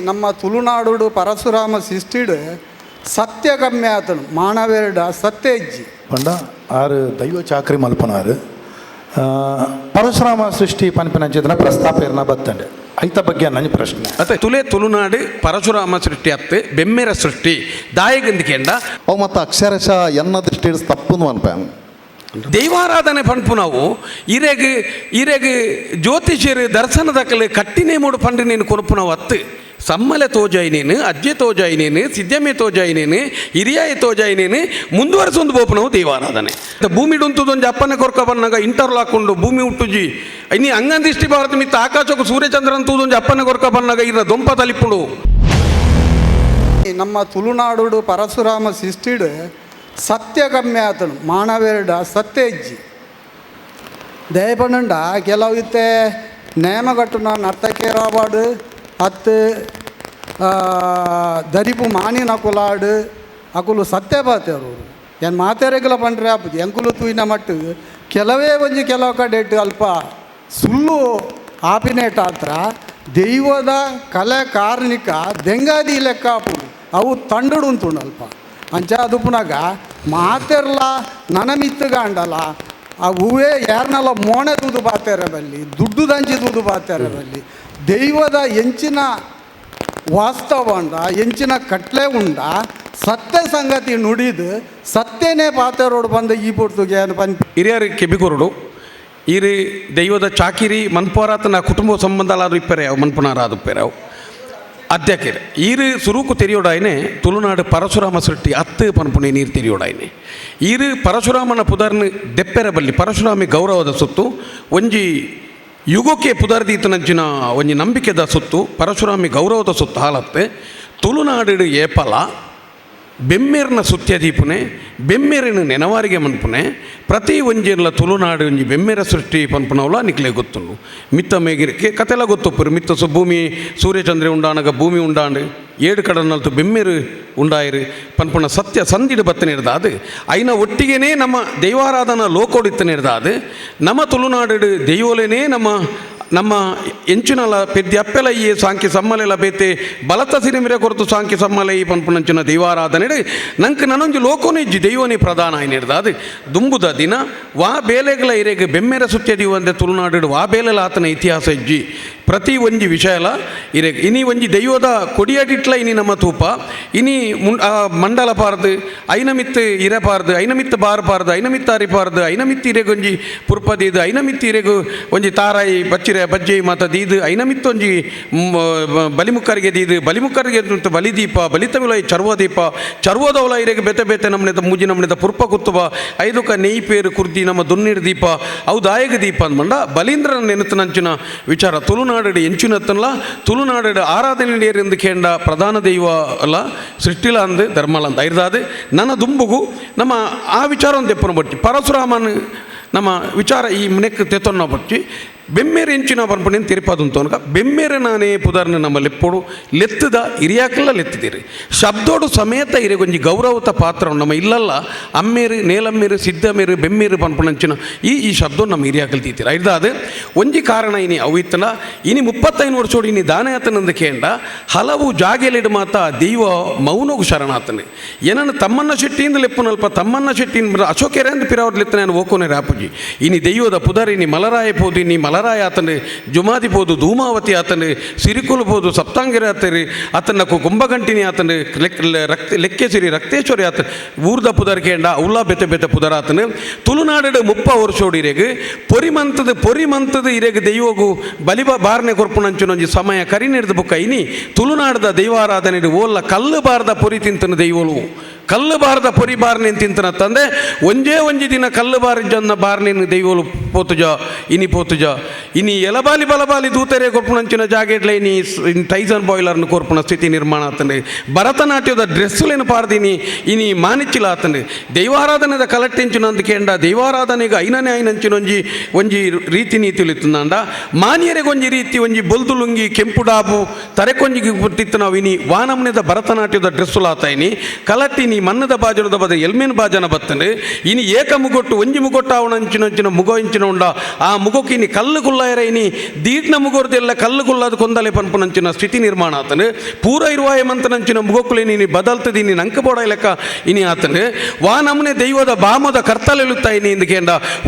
ನಮ್ಮ ತುಳುನಾಡು ಪರಶುರಾಮ ಆತನು ಮಾನವೇರ್ಡ ಸತ್ಯ ಹೆಜ್ಜಿ ಪಂಡ ಆರು ದೈವ ಚಾಕ್ರಿ ಮಲ್ಪನಾರು ಪರಶುರಾಮ ಸೃಷ್ಟಿ ಪನ್ಪಿನ ಪ್ರಸ್ತಾಪ ಇರ್ನ ಬತ್ತಂಡೆ. ಐತ ಬಗ್ಗೆ ನನ್ನ ಪ್ರಶ್ನೆ. ಅತ್ತೆ ತುಲೆ ತುಳುನಾಡು ಪರಶುರಾಮ ಸೃಷ್ಟಿ ಅತ್ತೆ ಬೆಮ್ಮೆರ ಸೃಷ್ಟಿ ದಾಯಗಂದಿಕೆಂಡ ಅವು ಮತ್ತು ಅಕ್ಷರಶಃ ಎನ್ನ ದೃಷ್ಟಿ ತಪ್ಪುನು ಅನ್ಪಾನು ದೈವಾರಾಧನೆ ಪಂಪು ನಾವು ಇರೆಗ್ ಇರೆಗ್ ಜ್ಯೋತಿಷ್ಯರು ದರ್ಶನ ದಕ್ಕಲು ಕಟ್ಟಿನೇ ಮೂಡು ಪಂಡು ನೀನು ಕೊನಪು ನಾವು ಅತ್ತು. ಸಮ್ಮಲೆ ತೋಜಾಯಿ ನೀನು ಅಜ್ಜೆ ತೋಜಾಯಿ ನೀನು ಸಿದ್ಧಮೆ ತೋಜಾಯಿ ನೀನು ಹಿರಿಯಾಯ ತೋಜಾಯಿ ನೀನು ಮುಂದುವರೆಸೊಂದು ಬೋಪು ನಾವು ದೈವಾರಾಧನೆ ಮತ್ತೆ ಭೂಮಿ ಡುಂತದೊಂದು ಅಪ್ಪನ ಕೊರ್ಕ ಬಂದಾಗ ಇಂಟರ್ಲ್ ಹಾಕೊಂಡು ಭೂಮಿ ಹುಟ್ಟುಜಿ ಇನ್ನು ಅಂಗಂದಿಷ್ಟಿ ಭಾರತ ಮಿತ್ತ ಆಕಾಶಕ್ಕೂ ಸೂರ್ಯಚಂದ್ರನ್ ತೂದೊಂದು ಅಪ್ಪನ ಕೊರ್ಕ ಬಂದಾಗ ಇರ ದೊಂಪ ತಲಿಪುಡು ನಮ್ಮ ತುಳುನಾಡು ಪರಶುರಾಮ ಸಿಸ್ಟಿಡ್ ಸತ್ಯಗಮ್ಯ ಆತನು ಮಾನವೇರ್ಡ ಸತ್ಯ ಇಜ್ಜಿ ದಯಪಂಡ ಕೆಲವು ಇತ್ತೆ ನೇಮಗಟ್ಟುನ ನರ್ತಕೇರಾವಾಡು ಹತ್ತು ದರಿಪು ಮಾನಿನ ಕುಲಾಡು ಅಕುಲು ಸತ್ಯ ಬಾತೇರು ಏನು ಮಾತೇರೆಗಲ ಪಂಡ್ರೆ ಆಪುಜಿ ಎಂಕುಲು ತೂಯಿನ ಮಟ್ಟು. ಕೆಲವೇ ಒಂಜಿ ಕೆಲವು ಕಡೆ ಇಟ್ಟು ಅಲ್ಪ ಸುಳ್ಳು ಆಪಿನೇಟ್ ಆತ್ರ ದೈವದ ಕಲೆ ಕಾರ್ಣಿಕ ದೆಂಗಾದಿ ಲೆಕ್ಕ ಆಪುಡು ಅವು ತಂಡುಡು ಉಂಟುಂಡು ಅಲ್ಪ. ಅಂಚ ಅದು ಮಾತೆರ್ಲ ನನ ಮಿತ್ತುಗಾಂಡಲ ಆ ಹೂವೇ ಯಾರನ್ನೆಲ್ಲ ಮೋಣೆ ತೂದು ಬಾತಾರೆ ಬಲ್ಲಿ, ದುಡ್ಡು ದಂಚಿ ತೂದು ಬಾತಾರೆ ಬಲ್ಲಿ. ದೈವದ ಎಂಚಿನ ವಾಸ್ತವ ಉಂಡ ಎಂಚಿನ ಕಟ್ಲೆ ಉಂಡ ಸತ್ಯ ಸಂಗತಿ ನುಡಿದು ಸತ್ಯನೇ ಪಾತೆರೋಡು ಬಂದ ಈ ಪುರ್ತುಗೆ ಏನು ಪನ್ ಹಿರಿಯರು, ಕೆಬಿಗೂರುಡು ಈ ರೀ ದೈವದ ಚಾಕಿರಿ ಮನ್ಪೋರಾತನ ಕುಟುಂಬ ಸಂಬಂಧಲಾದ್ರು ಇಪ್ಪರೆ, ಅವು ಮನ್ಪುನಾರಾದು ಇಪ್ಪರೆ ಅವು. ಅಧ್ಯಕ್ಷರು ಈರು ಸುರುಕು ತೆರೆಯೋಡಾಯ್ನೆ, ತುಳುನಾಡು ಪರಶುರಾಮ ಸೃಷ್ಟಿ ಹತ್ತು ಪನ್ಪುಣಿ ನೀರು ತೆರೆಯೋಡಾಯ್ನೆ. ಈರು ಪರಶುರಾಮನ ಪುದರ್ನ ದೆಪ್ಪೆರ ಬಲ್ಲಿ, ಪರಶುರಾಮಿ ಗೌರವದ ಸುತ್ತು, ಒಂಜಿ ಯುಗಕ್ಕೆ ಪುದರ್ದೀತನಂಚಿನ ಒಂಜಿ ನಂಬಿಕೆದ ಸುತ್ತು ಪರಶುರಾಮಿ ಗೌರವದ ಸುತ್ತು ಹಾಲತ್ತೆ ತುಳುನಾಡಿಡು ಏಪಲ ಬೆಮ್ಮೇರಿನ ಸುತ್ಯ ದೀಪುನೆ ಬೆಮ್ಮೇರಿನ ನೆನವಾರಿಗೆ ಮನ್ಪುನೆ ಪ್ರತಿ ಒಂಜಿರ್ಲ ತುಳುನಾಡು ಒಂಜಿ ಬೆಮ್ಮೆರ ಸೃಷ್ಟಿ ಪನ್ಪುನವಲ ನಿಕ್ಲೆ ಗೊತ್ತುಂಡು ಮಿತ್ತ ಮೇಗಿರಿಕೆ ಕತೆಲ ಗೊತ್ತುಪ್ಪರು ಮಿತ್ತ ಸು ಭೂಮಿ ಸೂರ್ಯಚಂದ್ರ ಉಂಡಾನಗ ಭೂಮಿ ಉಂಡಾಂಡು ಏಡು ಕಡನಲ್ತು ಬೆಮ್ಮೆರು ಉಂಡಾಯಿರು ಪನ್ಪುನ ಸತ್ಯ ಸಂದಿಡು ಬತ್ತನಿರ್ದ ಅದು ಐನ ಒಟ್ಟಿಗೆನೇ ನಮ್ಮ ದೈವಾರಾಧನ ಲೋಕೋಡಿತ್ತನಿರ್ದ ಅದು ನಮ್ಮ ತುಳುನಾಡು ದೈವಲೇನೇ ನಮ್ಮ ನಮ್ಮ ಎಂಚಿನಲ ಪೆದ್ದಿ ಅಪ್ಪೆಲ ಈ ಸಾಂಕಿ ಸಮ್ಮಲೆ ಲಭ್ಯತೆ ಬಲತ ಸಿನಿಮಿರೆ ಕೊರತು ಸಾಂಕಿ ಸಮ್ಮಲೆ ಈ ಪನ್ಪುನಂಚಿನ ದೈವಾರಾಧನೆ ನಂಗೆ ನನೊಂಜಿ ಲೋಕೋನೆ ಇಜ್ಜಿ ದೈವನೇ ಪ್ರಧಾನ ಏನಿರ್ದ ಅದು ದುಂಬುದ ದಿನ, ವಾ ಬೇಲೆಗಳ ಇರೆಗೆ ಬೆಮ್ಮೆರ ಸುತ್ಯ ದೀವಂದೆ ತುಳುನಾಡು ವಾ ಬೇಲೆಲ ಆತನ ಇತಿಹಾಸ ಇಜ್ಜಿ. ಪ್ರತಿ ಒಂಜಿ ವಿಷಯಲ ಇರೆ, ಇನಿ ಒಂಜಿ ದೈವದ ಕೊಡಿಯಾಡಿಟ್ಲ ಇನಿ ನಮ್ಮ ತೂಪ. ಇನಿ ಮುಂ ಮಂಡಲ ಪಾರ್ದು ಐನಮಿತ್ತು ಮಿತ್ ಐನಮಿತ್ತು ಪಾರ್ದು ಐನ ಮಿತ್ ಬಾರ್ ಪಾರ್ದು ಒಂಜಿ ಪುರ್ಪದಿದು ಅರಿ ಐನ ಮಿತ್ ಇರೆಗೊಂಜಿ ಪುರ್ಪದೀದು ಐನ ಮಿತ್ ಇರೆಗು ಒಂಜಿ ತಾರಾಯಿ ಬಚ್ಚಿರೆ, ಬಜ್ಜೆ ಮಾತ ದೀದು ಐನಮಿತ್ತು ಮಿತ್ ಒಂಜಿ ಬಲಿಮುಖರಿಗೆ ದೀದು, ಬಲಿಮುಖರಿಗೆ ಬಲಿದೀಪ ದೀಪ ಚರ್ವದೀಪ ಚರ್ವದವಲ ಇರೆಗೆ ಬೆತೆ ಬೆತೆ ನಮ್ಮನೆದ ಮೂಜಿ ನಮ್ಮನೆದ ಪುರ್ಪ ಕುತ್ತುವ, ಐದುಕ ನೆಯ್ ಪೇರು ಕುರ್ದಿ ನಮ್ಮ ದುನ್ನೀರ್ ದೀಪ ಅವು ದೀಪ ಅಂದ್ಮಂಡ ಬಲೀಂದ್ರನ ನೆನತನಂಚಿನ ವಿಚಾರ ತುಳುನಾಡು ಎಂಚಿನತ್ತನಲ ತುಳುನಾಡು ಆರಾಧನೆ ಎಂದು ಕೇಂಡ ಪ್ರಧಾನ ದೈವ ಅಲ್ಲ, ಸೃಷ್ಟಿಲ ಅಂದು, ಧರ್ಮಲ ಅಂದ ಐರ್ದಾದು ನನ್ನ ದುಂಬುಗು, ನಮ್ಮ ಆ ವಿಚಾರ ಒಂದು ತೆಪ್ಪನ ಬಟ್ಟಿ ಪರಶುರಾಮನ್ ನಮ್ಮ ವಿಚಾರ ಈ ಮನೆಕ್ ತೆತ್ತೊನ್ನ ಬಟ್ಟಿ ಬೆಮ್ಮೇರೆ ಎಂಚಿನ ತಿರುಪಾದು ತಿರುಪದಂತ ಅನ್ಕ ಬೆಮ್ಮೇರೆ ನಾನೇ ಪುದರ್ನ ಲೆಪ್ಪೋಡು ಲೆತ್ತದ ಇರಿಯಾಕಲ್ಲ ಲೆತ್ತಿದ್ದೀರಿ ಶಬ್ದೋಡು ಸಮೇತ ಒಂಜಿ ಗೌರವತ ಪಾತ್ರ ನಮ್ಮ ಇಲ್ಲಲ್ಲ, ಅಮ್ಮೇರು, ನೇಲಮ್ಮೇರು ಸಿದ್ದಮೇರು ಬೆಮ್ಮೇರು ಪನ್ಪಣಂಚಿನ ಈ ಈ ಶಬ್ದ ನಮ್ಮ ಹಿರಿಯಾಕಲ್ ತೀತೀರ ಇರ್ದಾದು ಒಂಜಿ ಕಾರಣ ಇನಿ ಅವಿತ್ತನ ಇನಿ ಮುಪ್ಪತ್ತೈದು ವರ್ಷೋಡು ಇನಿ ದಾನಯಾತನಂದ ಕೇಂದ್ರ ಹಲವು ಜಾಗೆಲಿಡು ಮಾತ ದೈವ ಮೌನಗು ಶರಣಾತನೆ. ಏನನ್ನು ತಮ್ಮನ್ನ ಶೆಟ್ಟಿಯಿಂದ ಲೆಪ್ಪುನಲ್ಪ, ತಮ್ಮನ್ನ ಶೆಟ್ಟಿಯಿಂದ ಅಶೋಕೆರೆ ಅಂತ ಪಿರಾವ್ರ ಲೆತ್ತನೆ ಓಕೋನೆ ರಾಪುಜಿ. ಇನಿ ದೈವದ ಪುದರ್, ಇನಿ ಮಲರಾಯ ಪೋದು ಇನಿ ಮಲರಾಯ ಆತನೇ, ಜುಮಾದಿ ಪೋದು ಧೂಮಾವತಿ ಆತನು, ಸಿರಿಕುಲು ಪೋದು ಸಪ್ತಾಂಗಿರಿ ಆತರಿ ಆತನ ಕು ಕುಂಭಗಂಟಿನಿ ಆತನು ರಕ್ತ, ಲೆಕ್ಕೇಸಿರಿ ರಕ್ತೇಶ್ವರಿ ಆತ ಊರ್ದ ಪುದರ್ ಕೇಂಡ ಉಲ್ಲಾ ಬೆತೆ ಬೆತೆ ಪುದರ ಆತನು ತುಳುನಾಡು ಮುಪ್ಪ ವರ್ಷೋಡು ಇರೆಗ್ ಪೊರಿಮಂತದ ಪೊರಿಮಂತದ ಇರೆಗ್ ದೈವಗು, ಬಲಿಬ ಬಾರ್ನೆ ಕೊರ್ಪುನಂಚುನೊಂಜಿ ಸಮಯ ಕರಿನಿಡ್ದು ಬುಕ್ಕ ಇನಿ, ತುಳುನಾಡದ ದೈವಾರಾಧನೆ ಓಲ್ಲ ಕಲ್ಲು ಬಾರದ ಪೊರಿ ತಿಂತನ ದೈವಲು ಕಲ್ಲು ಬಾರದ ಪೊರಿ ಬಾರ್ನೆ ತಿಂತನ ತಂದೆ. ಒಂಜೇ ಒಂಜಿ ದಿನ ಕಲ್ಲು ಬಾರಿಜನ್ನ ಬಾರ್ನೆನ್ ದೈವಲು ಪೋತುಜ, ಇನಿ ಪೋತುಜ. ಇನಿ ಎಲಬಾಲಿ ಬಲಬಾಲಿ ದೂತರೆ ಕೊರ್ಪುಣಂಚಿನ ಜಾಗೆಡ್ಲೆ, ಇನಿ ಟೈಸನ್ ಬಾಯ್ಲರ್ನ ಕೊರ್ಪುನ ಸ್ಥಿತಿ ನಿರ್ಮಾಣ ಆತಂಡೆ ಭರತನಾಟ್ಯದ ಡ್ರೆಸ್ಸುಲೇನು ಪಾರ್ದಿನಿ ಇನಿ ಮಾನಿಚ್ಚಿಲ ಆತಂಡೆ ದೈವಾರಾಧನೆದ ಕಲೆಕ್ಟೆಂಚಿನ ಅಂತ ಕೇಂಡ, ದೈವಾರಾಧನೆಗೆ ಐನನೇ ಐನಂಚಿನೊಂಜಿ ಒಂಜಿ ರೀತಿ ನೀತಿಲಿತ್ತುಂದಾಂಡ ಮಾನಿಯರಿಗೆ ಒಂಜಿ ರೀತಿ, ಒಂಜಿ ಬೊಲ್ದು ಲುಂಗಿ ಕೆಂಪು ಡಾಬು ತರೆಕೊಂಜಿಗೆ ಬಿಟ್ಟಿತ್ತು ನಾವು ಇನಿ ವಾನಮ್ನೆದ ಭರತನಾಟ್ಯದ ಡ್ರೆಸ್ಸುಲಾತ ಕಲಟ್ಟಿನಿ ಇನಿ ಮನ್ನದ ಬಾಜನದ ಬದ ಎಲ್ಮಿನ ಬಾಜನ ಬತ್ತನೆ? ಇನಿ ಏಕ ಮುಗೊಟ್ಟು ಒಂಜಿ ಮುಗೊಟ್ಟ ಅವನಂಚಿನಂಚಿನ ಮುಗ ಇಂಚಿನ ಉಂಡ. ಆ ಮುಗಕ್ಕೆ ಇನಿ ಕಲ್ಲು ಕುಲ್ಲಾಯರ ಇನಿ ದೀಟ್ನ ಮುಗೊರ್ದೆಲ್ಲ ಕಲ್ಲು ಕುಲ್ಲಾದ ಕೊಂದಲೆ ಪನ್ಪುನಂಚಿನ ಸ್ಥಿತಿ ನಿರ್ಮಾಣ ಆತನು. ಪೂರ ಇರುವಾಯ ಮಂತನಂಚಿನ ಮುಗಕ್ಕುಲೆ ನೀನು ಬದಲ್ತದಿ ನೀನು ಅಂಕಬೋಡ ಲೆಕ್ಕ ಇನಿ ಆತನು. ವಾ ನಮನೆ ದೈವದ ಬಾಮದ ಕರ್ತಲೆಲುತ್ತಾ ಇನಿ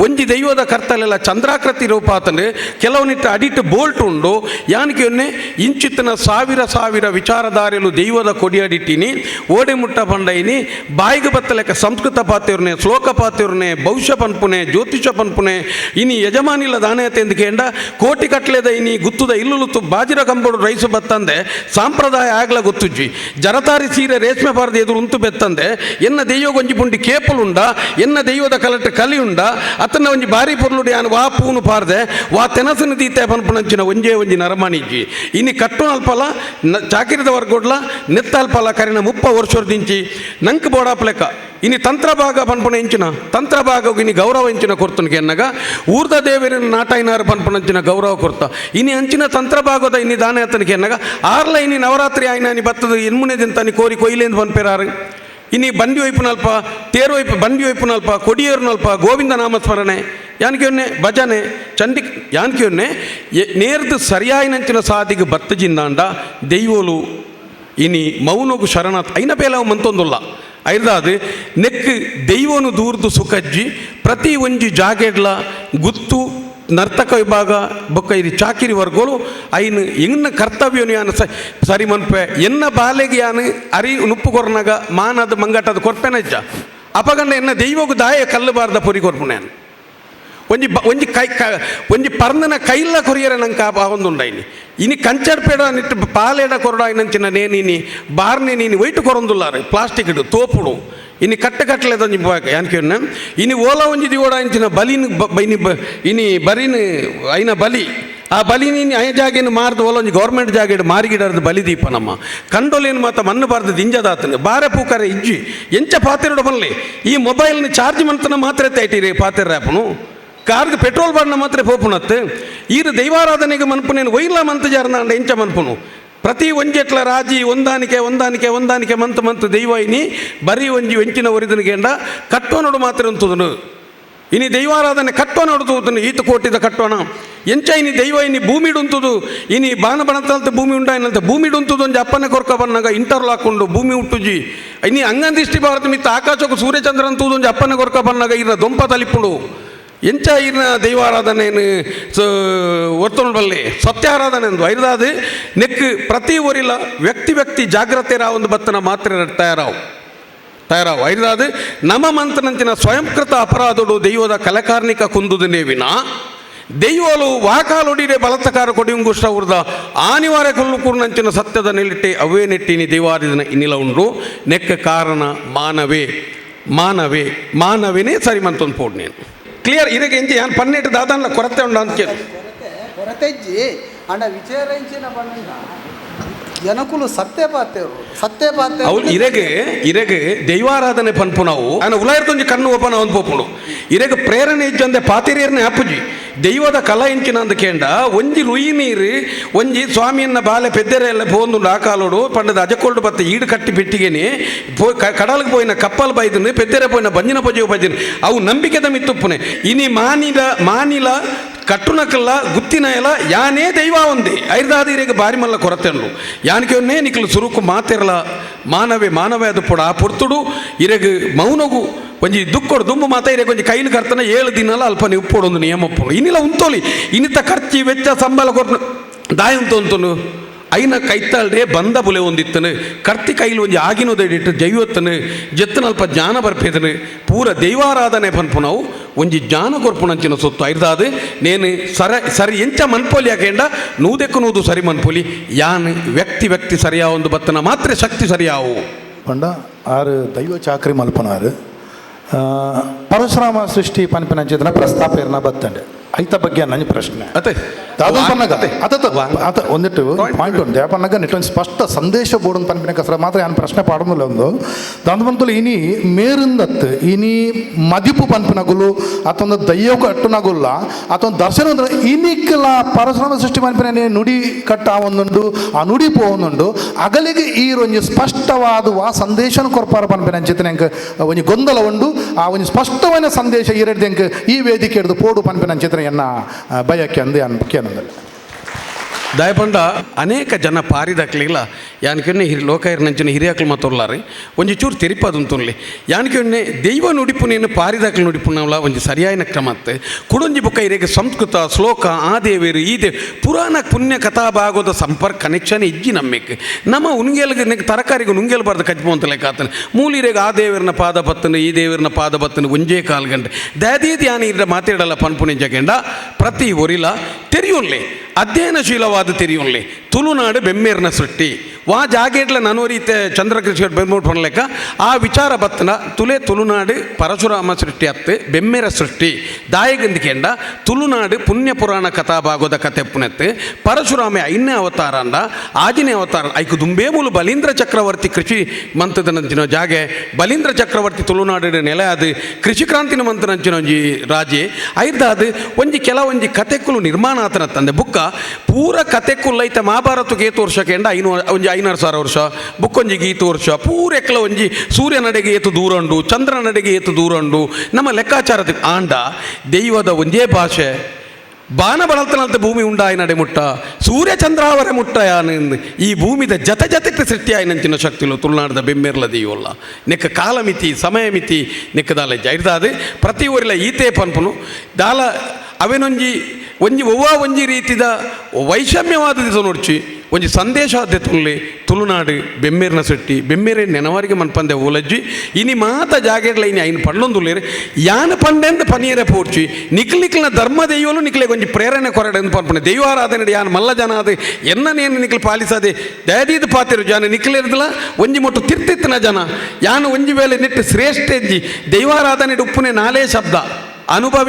ಒಂಜಿ ದೈವದ ಕರ್ತಲೆಲ್ಲ ಚಂದ್ರಾಕೃತಿ ರೂಪ ಆತನು. ಕೆಲವನಿಟ್ಟ ಅಡಿಟ್ಟು ಬೋಲ್ಟ್ ಉಂಡು. ಯಾನಿಗೆ ಒನ್ನೆ ಇಂಚಿತ್ತನ ಸಾವಿರ ಸಾವಿರ ವಿಚಾರಧಾರೆಲು ದೈವದ ಕೊಡಿಯಡಿಟ್ಟಿನಿ ಓಡೆ ಮುಟ್ಟ ಬಂಡೈನಿ ಬಾಯಿಗೆ ಬತ್ತ ಲೆಕ್ಕ ಸಂಸ್ಕೃತ ಪಾತ್ಯವ್ರನೆ ಶ್ಲೋಕ ಪಾತ್ಯವ್ರನೆ ಭವಿಷ್ಯ ಪನ್ಪುನೆ ಜ್ಯೋತಿಷ ಪನ್ಪುನೆ, ಇನಿ ಯಜಮಾನಿಲ ದಾನಯತೆ ಕೇಂದ ಕೋಟಿ ಕಟ್ಲೆದ ಇನಿ ಗುತ್ತುದ ಇಲ್ಲುಲುತ್ತು ಬಾಜಿರ ಕಂಬಡು ರೈಸು ಬತ್ತಂದೆ, ಸಾಂಪ್ರದಾಯ ಆಗ್ಲ ಗೊತ್ತುಜ್ಜಿ. ಜರತಾರಿ ಸೀರೆ ರೇಷ್ಮೆ ಪಾರದ ಎದುರು ಉಂತು ಬೆತ್ತಂದೆ, ಎನ್ನ ದೈವ ಗೊಂಜಿ ಪುಂಡಿ ಕೇಪಲುಂಡ ಎನ್ನ ದೈವದ ಕಲಿ ಉಂಡ ಅತನ ಒಂಜಿ ಬಾರಿ ಪೊರ್ಲುಡಿ ಆನು ವಾ ಪೂನು ಪಾರ್ದೆ, ವಾ ತೆನಸನ ದೀತೆ ಪನ್ಪುನಂಚಿನ ಒಂಜೇ ಒಂಜಿ ನರಮಾಣಿಜ್ಜಿ. ಇನಿ ಕಟ್ಟು ಅಲ್ಪಲ, ನ ಚಾಕಿರಿದ ವರ್ಗೊಡ್ಲ, ನೆತ್ತಲ್ಪಲ ಕರಿನ ಮುಪ್ಪ ನಂಕ್ ಬೋಡಾಪ್ ಲೆಕ್ಕ ಇನಿ ತಂತ್ರ ಭಾಗ ಪನ್ಪುನ ಇಂಚಿನ ತಂತ್ರ ಭಾಗ ಇನಿ ಗೌರವ ಇಂಚಿನ ಕೊರ್ತನಿಗೆ ಎನ್ನಗ ಊರ್ದ ದೇವರಿನ ನಾಟಾಯಿನಾರು ಪನ್ಪುನಂಚಿನ ಗೌರವ ಕೊರ್ತ ಇನಿ ಅಂಚಿನ ತಂತ್ರ ಭಾಗದ ಇನಿ ದಾನ ಆತನಿಗೆ ಎನ್ನಗ ಆರ್ಲ ಇನಿ ನವರಾತ್ರಿ ಆಯ್ನಾನಿ ಬತ್ತದ ಎನ್ಮುನೆದಿಂತಾನಿ ಕೋರಿ ಕೊಯ್ಲೇಂದು ಪನ್ಪೇರಾರು ಇನಿ ಬಂಡಿ ವೈಪುನಲ್ಪ ತೇರು ವೈಪು ಬಂಡಿ ವೈಪುನಲ್ಪ ಕೊಡಿಯೇರುನಲ್ಪ ಗೋವಿಂದ ನಾಮಸ್ಮರಣೆ ಯಾನ್ಕಿಯೊನ್ನೆ ಭಜನೆ ಚಂಡಿ ಯಾನ್ಕಿಯೊನ್ನೆ ನೇರ್ದು ಸರಿಯಾಯಿನಂಚಿನ ಸಾದಿಗೆ ಬತ್ತಜಿಂದಾಂಡ ದೈವೋಲು ಇನಿ ಮೌನಗು ಶರಣತ್. ಐನ ಬೇಲವು ಮಂತೊಂದುಲ್ಲ. ಐರ್ದಾದು ನೆಕ್ ದೈವನು ದೂರ್ದು ಸುಖಜ್ಜಿ ಪ್ರತಿ ಒಂಜಿ ಜಾಗೆಡ್ಲ ಗುತ್ತು, ನರ್ತಕ ವಿಭಾಗ, ಬೊಕ್ಕ ಇರಿ ಚಾಕಿರಿ ವರ್ಗಗಳು ಐನು ಎನ್ನ ಕರ್ತವ್ಯನು ಯಾನು ಸರಿ ಮನ್ಪೆ, ಎನ್ನ ಬಾಲೆಗೆ ಯಾನು ಅರಿ ನುಪ್ಪು ಕೊರ್ನಾಗ ಮಾನದ ಮಂಗಟದ ಕೊರ್ಪೆನಜ್ಜ. ಅಪಗಂಡ ಎನ್ನ ದೈವಗು ದಾಯ ಕಲ್ಲು ಬಾರ್ದ ಪೊರಿ ಕೊರ್ಪುಣ್ಯಾನು ಒಂಜಿ ಕೈ ಕ ಒಂಜಿ ಪರ್ನನ ಕೈಲ್ಲ ಕೊರಿಯರ ನಂಗೆ ಆ ಒಂದುಂಡೈನಿ ಇನಿ ಕಂಚಡ್ಪೇಡ ನಿಟ್ಟು ಪಾಲೇಡ ಕೊರಡಾಯಿನಂಚಿನ ನೇನಿನಿ ಬಾರ್ನೆ ನೀನು ವೈಟ್ ಕೊರೊಂದುಲ್ಲಾರೆ ಪ್ಲಾಸ್ಟಿಕ್ ಇಡು ತೋಪುಡು ಇನಿ ಕಟ್ಟ ಕಟ್ಟಲೆದ ಒಂಜಿ ಯಾನ್ಕೆನ್ನ ಇನಿ ಓಲ ಒಂಜಿ ದಿವೋಡಾಂಚಿನ ಬಲಿನ ಬ- ಬೈನಿ ಬ ಇನಿ ಬರಿನ ಐನ ಬಲಿ ಆ ಬಲಿ ನೀನು ಐ ಜಾಗೇನು ಮಾರ್ದು ಓಲ ಒಂಜಿ ಗೌರ್ಮೆಂಟ್ ಜಾಗೆಡ್ ಬಲಿ ದೀಪನಮ್ಮ ನಮ್ಮ ಕಂಡೋಲೇನು ಮಾತ ಮಣ್ಣು ಬಾರ್ದು ದಿಂಜದಾತನು ಬಾರೆ ಪೂಕರೆ ಇಜ್ಜಿ ಎಂಚ ಪಾತೆರಡು ಬನ್ಲಿ ಈ ಮೊಬೈಲ್ನ ಚಾರ್ಜ್ ಮಂತನ ಮಾತ್ರ ತೈಟಿರೆ ಪಾತೆರ ಆ್ಯಪನು ಕಾರ್ಗೆ ಪೆಟ್ರೋಲ್ ಬಾಡ್ನ ಮಾತ್ರ ಪೋಪುನತ್ತು ಈರು ದೈವಾರಾಧನೆಗೆ ಮನ್ಪುನೇನು ಒಯ್ಲ ಮಂತ್ ಜಾರನ ಇಂಚ ಮನ್ಪುನು. ಪ್ರತಿ ಒಂಜೆಟ್ಲ ರಾಜಿ, ಒಂದಾನಿಕೆ ಒಂದಾನಿಕೆ ಒಂದಾನಿಕೆ ಮಂತ್ ಮಂತ್ ದೈವಾಯಿನಿ, ಬರೀ ಒಂಜಿ ವೆಂಚಿನ ಒರಿದನಿಗೆಂಡ ಕಟ್ಟೋನೋಡು ಮಾತ್ರ ಅಂತದನು. ಇನಿ ದೈವಾರಾಧನೆ ಕಟ್ಟೋನ ತೂತನು, ಈತ ಕೋಟಿದ ಕಟ್ಟೋಣ. ಎಂಚ ಇನಿ ದೈವ ಇನಿ ಭೂಮಿ ಉಂತುದು ಇನಿ ಬಾನ ಬಣತಲ್ತ ಭೂಮಿ ಉಂಡಾಯಿನಂತ ಭೂಮಿ ಉಂತುದು ಒಂಜಿ ಅಪ್ಪನ ಕೊರ್ಕ ಬಣ್ಣಗ ಇಂಟರ್ಲಾಕ್ ಉಂಡು ಭೂಮಿ ಉಟ್ಟುಜಿ. ಇನಿ ಅಂಗಂದಿಷ್ಟಿ ಭಾರತ ಮಿತ್ತ ಆಕಾಶಕ್ಕೂ ಸೂರ್ಯಚಂದ್ರ ಅಂತುದು ಒಂದು ಅಪ್ಪನ ಕೊರ್ಕ ಬನ್ನಾಗ ಇರ ದೊಂಪ ತಲಿಪುಡು ಎಂಚ ಇರ್ನ ದೈವಾರಾಧನೆಯನ್ನು, ಸ ಸತ್ಯ ಸತ್ಯಾರಾಧನೆ ಎಂದು ಐದಾದು ನೆಕ್ ಪ್ರತಿ ಊರಿಲ ವ್ಯಕ್ತಿ ವ್ಯಕ್ತಿ ಜಾಗ್ರತೆ ಒಂದು ಬತ್ತನ ಮಾತ್ರ ತಯಾರಾವು ತಯಾರಾವು. ಐದಾದು ನಮ ಮಂತನಂಚಿನ ಸ್ವಯಂಕೃತ ಅಪರಾಧಗಳು ದೈವದ ಕಲಕಾರ್ಣಿಕ ಕುಂದುದನೇ ವಿನ ದೈವಲು ವಾಕಾಲುಡಿರೆ ಬಲತಕಾರ ಕೊಡಿಯುಂಗುಷ್ಟ ಉರ್ದ ಆನಿವಾರ್ಯ ಕೊಲ್ಲು ಕೂರ್ನಂಚಿನ ಸತ್ಯದ ನೆಲಿಟ್ಟೆ ಅವೇ ನೆಟ್ಟಿನಿ ದೈವಾರಿದನ ಇನ್ನಿಲ ಉಂಡು. ನೆಕ್ಕ ಕಾರಣ, ಮಾನವೇ ಮಾನವೇ, ಮಾನವೇನೇ ಸರಿ ಮಂತೊಂದು ಪೋಡ್ನೇನು ಯಾನ್ ಪನ್ನೆಟ್ಟು ದಾದಾನ್ಲ ಕೊರತೆ ಉಂಡ ಅಂತ ಕೇಳು. ಕೊರತೆಜ್ಜಿ. ಅಣ್ಣ ವಿಚಾರಿಂಚಿನ ಬಣ್ಣ ಜನಕುಲು ಸತ್ಯಪಾತೆರು ಸತ್ಯಪಾತೆ ಅವ್ರು ಇರೆಗೆ ಇರೆಗೆ ದೈವಾರಾಧನೆ ಪನ್ಪು ನಾವು. ನಾನು ಉಲಾಯ್ಕೊಂಜಿ ಕಣ್ಣು ಓಪನ್ ಒಂದು ಪೋಪುಂಡು. ಇರೆಗೆ ಪ್ರೇರಣೆ ಇಜ್ಜಂದೆ ಪಾತಿರಿಯರ್ನೆ ಅಪ್ಪುಜಿ ದೈವದ ಕಲ ಇಂಚಿನ ಅಂದ ಕೇಂಡ ಒಂಜಿ ರುಯಿ ನೀರು ಒಂಜಿ ಸ್ವಾಮಿಯನ್ನ ಬಾಲೆ ಪೆದ್ದೆರೆ ಎಲ್ಲ ಪೋಂದುಂಡು ಆ ಕಾಲೋಡು ಪಂಡದ ಅಜಕೊಲ್ಡು ಬತ್ತ ಈಡು ಕಟ್ಟಿ ಬಿಟ್ಟಿಗೆನೆ ಪೋ ಕಡಲಿಗೆ ಪೋಯಿನ ಕಪ್ಪಲ್ ಬೈದನು ಪೆದ್ದೆರೆ ಪೋಯಿನ ಬಂಜಿನ ಪೂಜೆ ಬೈದನು ಅವು ನಂಬಿಕೆದ ಮಿತ್ತುಪ್ಪುನೆ. ಇನಿ ಮಾನಿಲ ಮಾನಿಲ ಕಟ್ಟುನಕಲ್ಲ ಗುತ್ತಿನ ಎಲ್ಲ ಯಾನೇ ದೈವ ಒಂದೇ. ಐದಾದಿರಿಗೆ ಬಾರಿ ಮಲ್ಲ ಕೊರತೆ ಯಾನಕೆ ಯಾನಿಕೆ ನಿಕ್ಲು ಸುರುಕು ಮಾತೆರಲ ಮಾನವೇ ಮಾನವೇ ಅದು ಪುಡ ಆ ಪುರ್ತುಡು, ಇರೆಗ್ ಮೌನಗು, ಒಂಜಿ ದುಕ್ಕೊಡು ದುಂಬು ಮಾತ ಇರೆಗ್ ಒಂಜಿ ಕೈಲು ಕರ್ತನ ಏಳು ದಿನಲ ಅಲ್ಪ ನೀವು ಉಪ್ಪೋಡು ಒಂದು ನಿಯಮ ಉಪ್ಪು ಇನ್ನಿಲ್ಲ ಉಂತೋಲಿ, ಇನ್ನಿತ ಖರ್ಚಿ, ವೆಚ್ಚ, ಸಂಬಳ ಕೊಟ್ಟು ದಾಯ ಉಂಟು ಉಂತುನು ಐನ ಕೈತಾಳ್ರೆ ಬಂದ ಬುಲೆ ಒಂದಿತ್ತನು, ಕರ್ತಿ ಕೈಲಿ ಒಂಜಿ ಆಗಿನೋದಿಟ್ಟು ಜೈವತ್ತನು ಜತ್ತನಲ್ಪ ಜ್ಞಾನ ಬರ್ಪೇದನು, ಪೂರ ದೈವಾರಾಧನೆ ಪನ್ಪುನವು ಒಂಜಿ ಜ್ಞಾನ ಕೊರ್ಪುಣಂಚಿನ ಸೊತ್ತು ಐರ್ದಾದು, ನೇನು ಸರ, ಸರಿ ಎಂಚ ಮನ್ಪೋಲಿ ಯಾಕೆಂಡ ನೂದೆಕ್ಕು ನೂದು ಸರಿ ಮನ್ಪೋಲಿ, ಯಾನ್ ವ್ಯಕ್ತಿ ವ್ಯಕ್ತಿ ಸರಿಯಾ ಒಂದು ಬತ್ತನ, ಮಾತ್ರ ಶಕ್ತಿ ಸರಿಯಾವು. ಪಂಡ, ಆರು ದೈವ ಚಾಕ್ರಿ ಮಲ್ಪನಾರು. ಪರಶುರಾಮ ಸೃಷ್ಟಿ ಪನ್ಪಿನ ಪ್ರಸ್ತಾಪ ಇರ್ನ ಬತ್ತಂಡೆ. ಐತ ಬಗ್ಗೆ ನನ್ನ ಪ್ರಶ್ನೆ. ಅತ್ತೆ ಅದು ಪನ್ನಗ ಅತ. ಅತ ಒಂದಿಟ್ಟು ಪಾಯಿಂಟ್ ಒಂದು. ಯಾಪನ್ನಗ ನೆಟ್ಟೊಂದು ಸ್ಪಷ್ಟ ಸಂದೇಶ ಬೋರ್ಡ್ ಪನ್ಪಿನ ಕಸರ ಮಾತ್ರ ನಾನು ಪ್ರಶ್ನೆ ಪಾಡೋದಿಲ್ಲ ಒಂದು. ಬಂತಲು ಇನಿ ಮೇರಿಂದತ್ ಇನಿ ಮದಿಪು ಪನ್ಪಿನಗುಲು ಅಥವಾ ದಯ್ಯ ಅಟ್ಟುನಗುಲ್ಲ ಅಥವಾ ದರ್ಶನ ಇನಿಕ್ಕಲ ಪರಶುರಾಮ ಸೃಷ್ಟಿ ಪನ್ಪಿನ ನುಡಿ ಕಟ್ಟ ಒಂದುಂಡು ಆ ನುಡಿ ಪೋವೊಂದುಂಡು ಅಗಲಿಗೆ ಈ ಒಂಜಿ ಸ್ಪಷ್ಟವಾದ ಆ ಸಂದೇಶನ ಕೊರ್ಪಾರ ಪನ್ಪಿನ ಅಂಚಿತ್ತಿನ ಎಂಕ್ ಒಂಜಿ ಗೊಂದಲ ಉಂಡು ಆ ಒಂಜಿ ಸ್ಪಷ್ಟವಾದ ಸಂದೇಶ ಈರೆಡ್ದು ಎಂಕ್ ಈ ವೇದಿಕೆ ಹಿಡಿದು ಪೋಡು ಪನ್ಪಿನ ಅಂಚಿತ್ತಿನ ಆ, ಬಯಕೆ ಅನ್ ಕೇನಂದಲ್ಲ ದಯಪಂಡ ಅನೇಕ ಜನ ಪಾರಿದಾಕ್ಲಿಲ್ಲ ಯಾನ್ಕೆಣ್ಣೆ ಹಿರಿ ಲೋಕಾಯರ್ ನಂಚಿನ ಹಿರಿಯಾಕ್ಲು ಮಾತೊರ್ಲಾರಿ ಒಂಜಿ ಚೂರು ತೆರಿಪದುಂತುನ್ಲಿ ಯಾನಕೆನ್ನೆ ದೈವ ನುಡಿಪು ನೀನು ಪಾರಿದಾಕ್ಲು ನುಡಿಪುನವಲ ಒಂಜಿ ಸರಿಯಾಯಿನ ಕ್ರಮತ್ತೆ ಕುಡೊಂಜಿ ಬುಕ್ಕ ಇರೇಗೆ ಸಂಸ್ಕೃತ, ಶ್ಲೋಕ ಆ ದೇವೇರು ಈ ದೇವ್ ಪುರಾಣ ಪುಣ್ಯ ಕಥಾ ಭಾಗದ ಸಂಪರ್ಕ ಕನೆಕ್ಷನ್ ಇಜ್ಜಿ ನಮ್ಮೆಕ್. ನಮ್ಮ ಉಣ್ಗೆಲ್ಗೆ ನೆಕ್ ತರಕಾರಿಗೆ ನುಂಗೆಲ್ ಬಾರ್ದು ಕಜ್ಮು ಅಂತ ಲೆಕ್ಕ ಆತನ. ಮೂಲಿರೇಗ ಆ ದೇವರನ್ನ ಪಾದ ಬತ್ತನು ಈ ದೇವರನ್ನ ಪಾದ ಬತ್ತನು ಒಂಜೇ ಕಾಲು ಗಂಟೆ ದಾದೀದಿ ಯಾನಿ ಇರ ಮಾತಾಡಲ್ಲ ಪನ್ಪುಣಿ ಜಗೆಂಡ, ಪ್ರತಿ ಒರಿಲ ತೆರೆಯುನ್ಲೆ ಅಧ್ಯಯನಶೀಲವಾದ ತೆರೆಯುನ್ಲೆ ತುಳುನಾಡು ಬೆಮ್ಮೇರ್ನ ಸೃಷ್ಟಿ ವಾ ಜಾಗೇಟ್ಲ ನನವರೀತೆ ಚಂದ್ರಕೃಷ್ಣ ಬೆಂಬೂಟ್ ಲೆಕ್ಕ. ಆ ವಿಚಾರ ಬತ್ತನ ತುಲೆ ತುಳುನಾಡು ಪರಶುರಾಮ ಸೃಷ್ಟಿ ಅತ್ತೆ, ಬೆಮ್ಮೆರ ಸೃಷ್ಟಿ ದಾಯಗಂದಿಕೆಂಡ ತುಳುನಾಡು ಪುಣ್ಯ ಪುರಾಣ ಕಥಾ ಭಾಗದ ಕತೆ ಪುಣೆತ್ತು ಪರಶುರಾಮ ಐನ್ನೇ ಅವತಾರ ಅಂಡ ಆಜಿನ ಅವತಾರ ಐಕು ದುಂಬೇ ಮೂಲು ಬಲೀಂದ್ರ ಚಕ್ರವರ್ತಿ ಕೃಷಿ ಮಂತದನಂಚಿನ ಜಾಗೆ, ಬಲೀಂದ್ರ ಚಕ್ರವರ್ತಿ ತುಳುನಾಡು ನೆಲೆ ಅದು ಕೃಷಿ ಕ್ರಾಂತಿನ ಮಂತನಂಚಿನ ಒಂಜಿ ರಾಜೆ ಒಂಜಿ ಕೆಲ ಒಂಜಿ ಕತೆಕ್ಕುಲು ನಿರ್ಮಾಣ ಆತನ ತಂದೆ ಬುಕ್ಕ, ಪೂರ ಕತೆಕ್ಕುಲ್ ಐತ ಮಹಾಭಾರತ ಏತು ವರ್ಷಕ್ಕೆ ಐನೂ, ಒಂಜಿ ಐನಾರು ಸಾವಿರ ವರ್ಷ ಬುಕ್ಕೊಂಜಿ ಗೀತು ವರ್ಷ ಪೂರೆಕ್ಲ ಒಂಜಿ ಸೂರ್ಯ ನಡೆಗೆ ಏತು ದೂರಂಡು, ಚಂದ್ರ ನಡೆಗೆ ಏತು ದೂರಂಡು, ನಮ್ಮ ಲೆಕ್ಕಾಚಾರದ ಆಂಡ, ದೈವದ ಒಂದೇ ಭಾಷೆ. ಬಾನ ಬಳಲ್ತನಂತ ಭೂಮಿ ಉಂಡಾಯಿ ನಡೆ ಮುಟ್ಟ, ಸೂರ್ಯ ಚಂದ್ರಾವರ ಮುಟ್ಟ ಈ ಭೂಮಿದ ಜತ ಜತಕ್ಕೆ ಸೃಷ್ಟಿಯಾಯಿ ನಂಚಿನ ಶಕ್ತಿಲು ತುಳುನಾಡದ ಬೆಮ್ಮೆರ್ಲ ದೀವಲ್ಲ. ನೆಕ್ಕ ಕಾಲಮಿತಿ ಸಮಯ ಮಿತಿ ನೆಕ್ಕದಾಲ ಜೈರ್ದಾದು. ಪ್ರತಿ ಊರಿಲ ಈತೆ ಪನ್ಪುನು, ದಾಲ ಅವೆನೊಂಜಿ, ಒಂಜಿ ಒವ್ವ ಒಂಜಿ ರೀತಿದ ವೈಷಮ್ಯವಾದ ದಿವಸ ನೋಡ್ಚಿ. ಒಂಜಿ ಸಂದೇಶ ಆದ್ದೆ ತುಳ್ಳಿ ತುಳುನಾಡು ಬೆಮ್ಮೇರಿನ ಸೆಟ್ಟಿ ಬೆಮ್ಮೇರೆ ನೆನವರಿಗೆ ಮನ್ಪಂದೆ ಓಲಜ್ಜಿ ಇನಿ ಮಾತ ಜಾಗೆಡ್ಲ ಇನಿ ಐನು ಪಂಡೊಂದುಲ್ಲೇರಿ ಯಾನ ಪಂಡೆಂದು ಪನೀರೆ ಪೋಡ್ಚಿ ನಿಕ್ಲ್ ನಿಕ್ಲಿನ ಧರ್ಮ ದೈವಲು ನಿಕ್ಲೆ ಒಂಜಿ ಪ್ರೇರಣೆ ಕೊರಡೆ ಅಂತ ಪನ್ಪನೆ ದೈವಾರಾಧನೆ ಯಾನ್ ಮಲ್ಲ ಜನ ಅದು ಎನ್ನನೇನು ನಿಕ್ಲು ಪಾಲಿಸದೆ ದಯದೀದು ಪಾತಿರು ಜಾನ ನಿಕ್ಲಿರ್ದಲ ಒಂಜಿ ಮೊಟ್ಟು ತಿರ್ತಿತ್ತಿನ ಜನ ಯಾನು ಒಂಜಿ ವೇಳೆ ನಿಟ್ಟು ಶ್ರೇಷ್ಠ ಎಜ್ಜಿ ದೈವಾರಾಧನೆ ಉಪ್ಪುನೆ ನಾಲೇ ಶಬ್ದ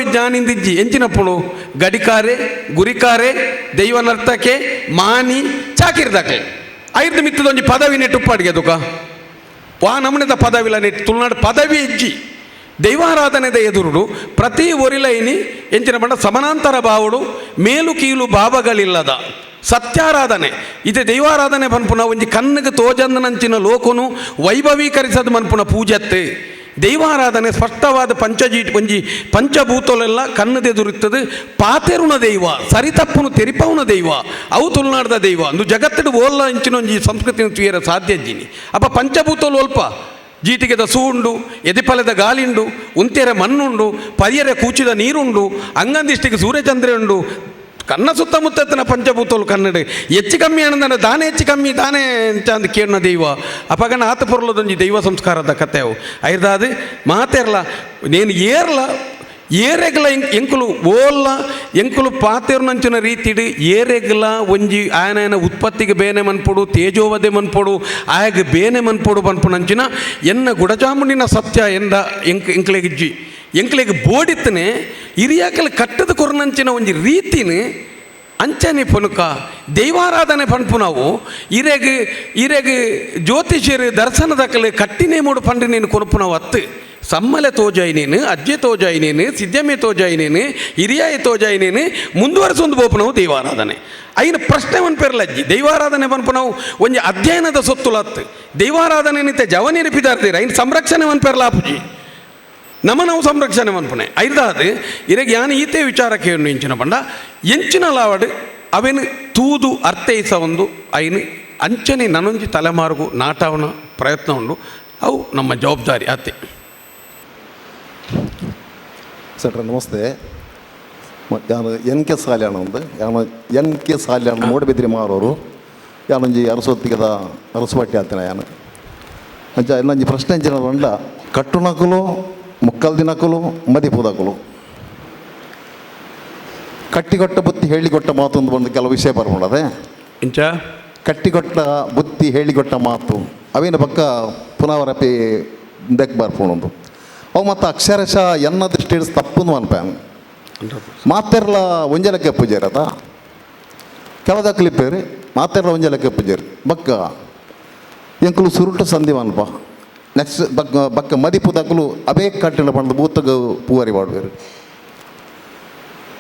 ಜ್ಞಾನಿಂದಿಜ್ಜಿ ಎಂಚಿನಪ್ಪುಳು, ಗಡಿಕಾರೆ, ಗುರಿಕಾರೆ, ದೈವನರ್ತಕೆ, ಮಾನಿ, ಚಾಕಿರ್ದಾಕ್ಲೆ. ಐದು ಮಿತ್ತದೊಂಜಿ ಪದವಿ ನೆಟ್ಟುಪ್ಪಾಡಿಗೆ ತುಕ ವಾ ನಮನೆದ ಪದವಿಲ ನೆಟ್ಟು ತುಳುನಾಡು ಪದವಿ ಇಜ್ಜಿ. ದೈವಾರಾಧನೆದ ಎದುರುಡು ಪ್ರತಿ ಒರಿಲೈನಿ ಎಂಚಿನ ಬಣ್ಣ ಸಮಾನಾಂತರ ಬಾವುಡು ಮೇಲು ಕೀಲು ಭಾವಗಳಿಲ್ಲದ ಸತ್ಯಾರಾಧನೆ. ಇದೆ ದೈವಾರಾಧನೆ ಪನ್ಪುನ ಒಂಜಿ ಕಣ್ಣಿಗೆ ತೋಜಂದನಂಚಿನ ಲೋಕನು ವೈಭವೀಕರಿಸದ ಮನ್ಪುನ ಪೂಜತ್ತೆ. ದೈವಾರಾಧನೆ ಸ್ಪಷ್ಟವಾದ ಪಂಚಜೀ ಪಂಜಿ ಪಂಚಭೂತಲೆಲ್ಲ ಕಣ್ಣದೆದುರುತ್ತದೆ. ಪಾತೆರುಣ ದೈವ, ಸರಿತಪ್ಪನು ತೆರಿಪವನ ದೈವ ಅವು ತುಳುನಾಡದ ದೈವ. ಅಂದು ಜಗತ್ತಿಡು ಓಲ್ಲ ಇಂಚಿನ ಒಂಜಿ ಸಂಸ್ಕೃತಿನ ತುಯರ ಸಾಧ್ಯ ಜೀನಿ ಅಪ್ಪ ಪಂಚಭೂತಲು ಅಲ್ಪ. ಜೀಟಿಗೆದ ಸೂಂಡು, ಎದಿಪಲೆದ ಗಾಳಿಂಡು, ಉಂತೆರೆ ಮಣ್ಣುಂಡು, ಪರಿಯರೆ ಕೂಚಿದ ನೀರುಂಡು, ಅಂಗಂದಿಷ್ಟಿಗೆ ಸೂರ್ಯಚಂದ್ರ ಉಂಡು ಕನ್ನ ಸುತ್ತಮುತ್ತತ್ತಿನ ಪಂಚಭೂತಲು ಕನ್ನಡ. ಹೆಚ್ಚು ಕಮ್ಮಿ ಅನ್ನದ ದಾನೆ ಹೆಚ್ಚು ಕಮ್ಮಿ, ದಾನೆ ಅಂತ ಅಂದು ಕೇಳೋ ದೈವ. ಅಪಗಣ ಆತ ದೈವ ಸಂಸ್ಕಾರದ ಕತೆ ಅವು. ಐದಾದು ಮಾತೇರ್ಲ ನೇನು ಏರ್ಲ, ಏರೆಗ್ಲ ಎಂಕ್ ಎಂಕುಲು ಓಲ್ಲ, ಎಂಕುಲು ಪಾತೆರ್ನಂಚಿನ ರೀತಿಡು ಏರೆಗ್ಲ ಒಂಜಿ ಆಯನ ಉತ್ಪತ್ತಿಗೆ ಬೇನೆ ಮನ್ಪೊಡು, ತೇಜೋವಧೆ ಮನ್ಪೊಡು, ಆಯಗೆ ಬೇನೆ ಮನ್ಪೊಡು ಪನ್ಪುನಂಚಿನ ಎನ್ನ ಗುಡಚಾಮುಂಡಿನ ಸತ್ಯ ಎಂದ ಎಂಕ್ ಎಂಕ್ಲೆಗಿಜ್ಜಿ ಎಂಕ್ಲೆಗೆ ಬೋಡಿತ್ತನೆ ಹಿರಿಯಾಕಲ್ ಕಟ್ಟದ ಕೊರನಂಚಿನ ಒಂಜಿ ರೀತಿನ ಅಂಚನೆ ಪೊನುಕ ದೈವಾರಾಧನೆ ಪನ್ಪು ನಾವು. ಇರೆಗ್ ಇರೆಗ್ ಜ್ಯೋತಿಷ್ಯರು ದರ್ಶನದಕ್ಕಲು ಕಟ್ಟಿನೇ ಮೂಡು ಪಂಡು ನೀನು ಕೊನುಪು ನಾವು ಅತ್ತು. ಸಮ್ಮಲೆ ತೋಜಾಯಿನೇನು, ಅಜ್ಜೆ ತೋಜಾಯಿನೇನು ಸಿದ್ಧಮೆ ತೋಜಾಯಿ ನೀನು ಹಿರಿಯಾಯ ತೋಜಾಯಿನೇನು, ಮುಂದುವರೆಸೊಂದು ಬೋಪು ನಾವು ದೈವಾರಾಧನೆ. ಐನ ಪ್ರಶ್ನೆ ಪೇರ್ಲ ಅಜ್ಜಿ. ದೈವಾರಾಧನೆ ಬಂದು ನಾವು ಒಂಜಿ ಅಧ್ಯಯನದ ಸೊತ್ತುಲತ್ತು ದೈವಾರಾಧನೆ ನಿತ್ಯ ಜವನಿ ರಿಪಿದಾರ್ತೀರ ಐನ್ ಒಂದು ಪೇರ್ಲ ನಮ್ಮ ನಾವು ಸಂರಕ್ಷಣೆ ಮನ್ಪುನೆ ಐದಾದ ಇರಗ ಯಾನು ಈತೆ ವಿಚಾರಕ್ಕೆ ಕೇಳಿ ಇಂಚಿನ ಬಂಡ ಎಂಚಿನ ಲಾವಡ್ ಅವೇನು ತೂದು ಅರ್ಥೈಸ ಒಂದು ಐನು ಅಂಚನೆ ನನೊಂಜಿ ತಲೆಮಾರ್ಗು ನಾಟವನ ಪ್ರಯತ್ನ ಉಂಡು ಅವು ನಮ್ಮ ಜವಾಬ್ದಾರಿ ಅತ್ತೆ ಸರ್ ನಮಸ್ತೆ. ಯಾನು ಎನ್ ಕೆ ಸಾಲ್ಯಾಣ ಒಂದು ಯಾನು ಎನ್ ಕೆ ಸಾಲ್ಯಾಣ ಮೂಡಬಿದ್ರಿ ಮಾರೋರು. ಯಾನೊಂಜಿ ಅರಸೊತ್ತಿಗೆದ ಅರಸುಬಟ್ಟೆ ಆತನ ಯಾನು. ಅಂಚ ಇನ್ನೊಂಜಿ ಪ್ರಶ್ನೆ ಅಂಚಿನ ಬಂಡ ಕಟ್ಟುನಕಲು ಮುಕ್ಕಲ್ ದಿನಕಲು ಮದಿಪುದಕಲು ಕಟ್ಟಿಗೊಟ್ಟ ಬುತ್ತಿ ಹೇಳಿಕೊಟ್ಟ ಮಾತು ಒಂದು ಬಂದು ಕೆಲವು ವಿಷಯ ಬರ್ಬೋಡದೆ ಇಂಚ ಕಟ್ಟಿಗೊಟ್ಟ ಬುತ್ತಿ ಹೇಳಿಕೊಟ್ಟ ಮಾತು ಅವೇನು ಪಕ್ಕ ಪುನವರಪಿ ದೆಕ್ ಬರ್ಪೋಣೊಂದು ಅವು ಮತ್ತು ಅಕ್ಷರಶಃ ಎನ್ನ ದೃಷ್ಟಿ ತಪ್ಪು ಅನ್ಪ್ಯಾನ್ ಮಾತೆರ್ಲ ಒಂಜಲಕ್ಕೆ ಪೂಜೆರದ ಕೆಲದ ಕ್ಲಿಪ್ಪೇರಿ ಮಾತೆರ್ಲ ಒಂಜಲಕ್ಕೆ ಪೂಜೆ ಬಕ್ಕ ಎಂಕುಲು ಸುರುಟ ಸಂದಿವನ್ಪ ನೆಕ್ಸ್ಟ್ ಬಕ್ಕ ಬಕ್ಕ ಮದಿಪು ದಕ್ಕಲು ಅವೇ ಕಟ್ಟಿನ ಪಂಡ ಬೂತಗ ಪೂವರಿ ಮಾಡುವೇರು.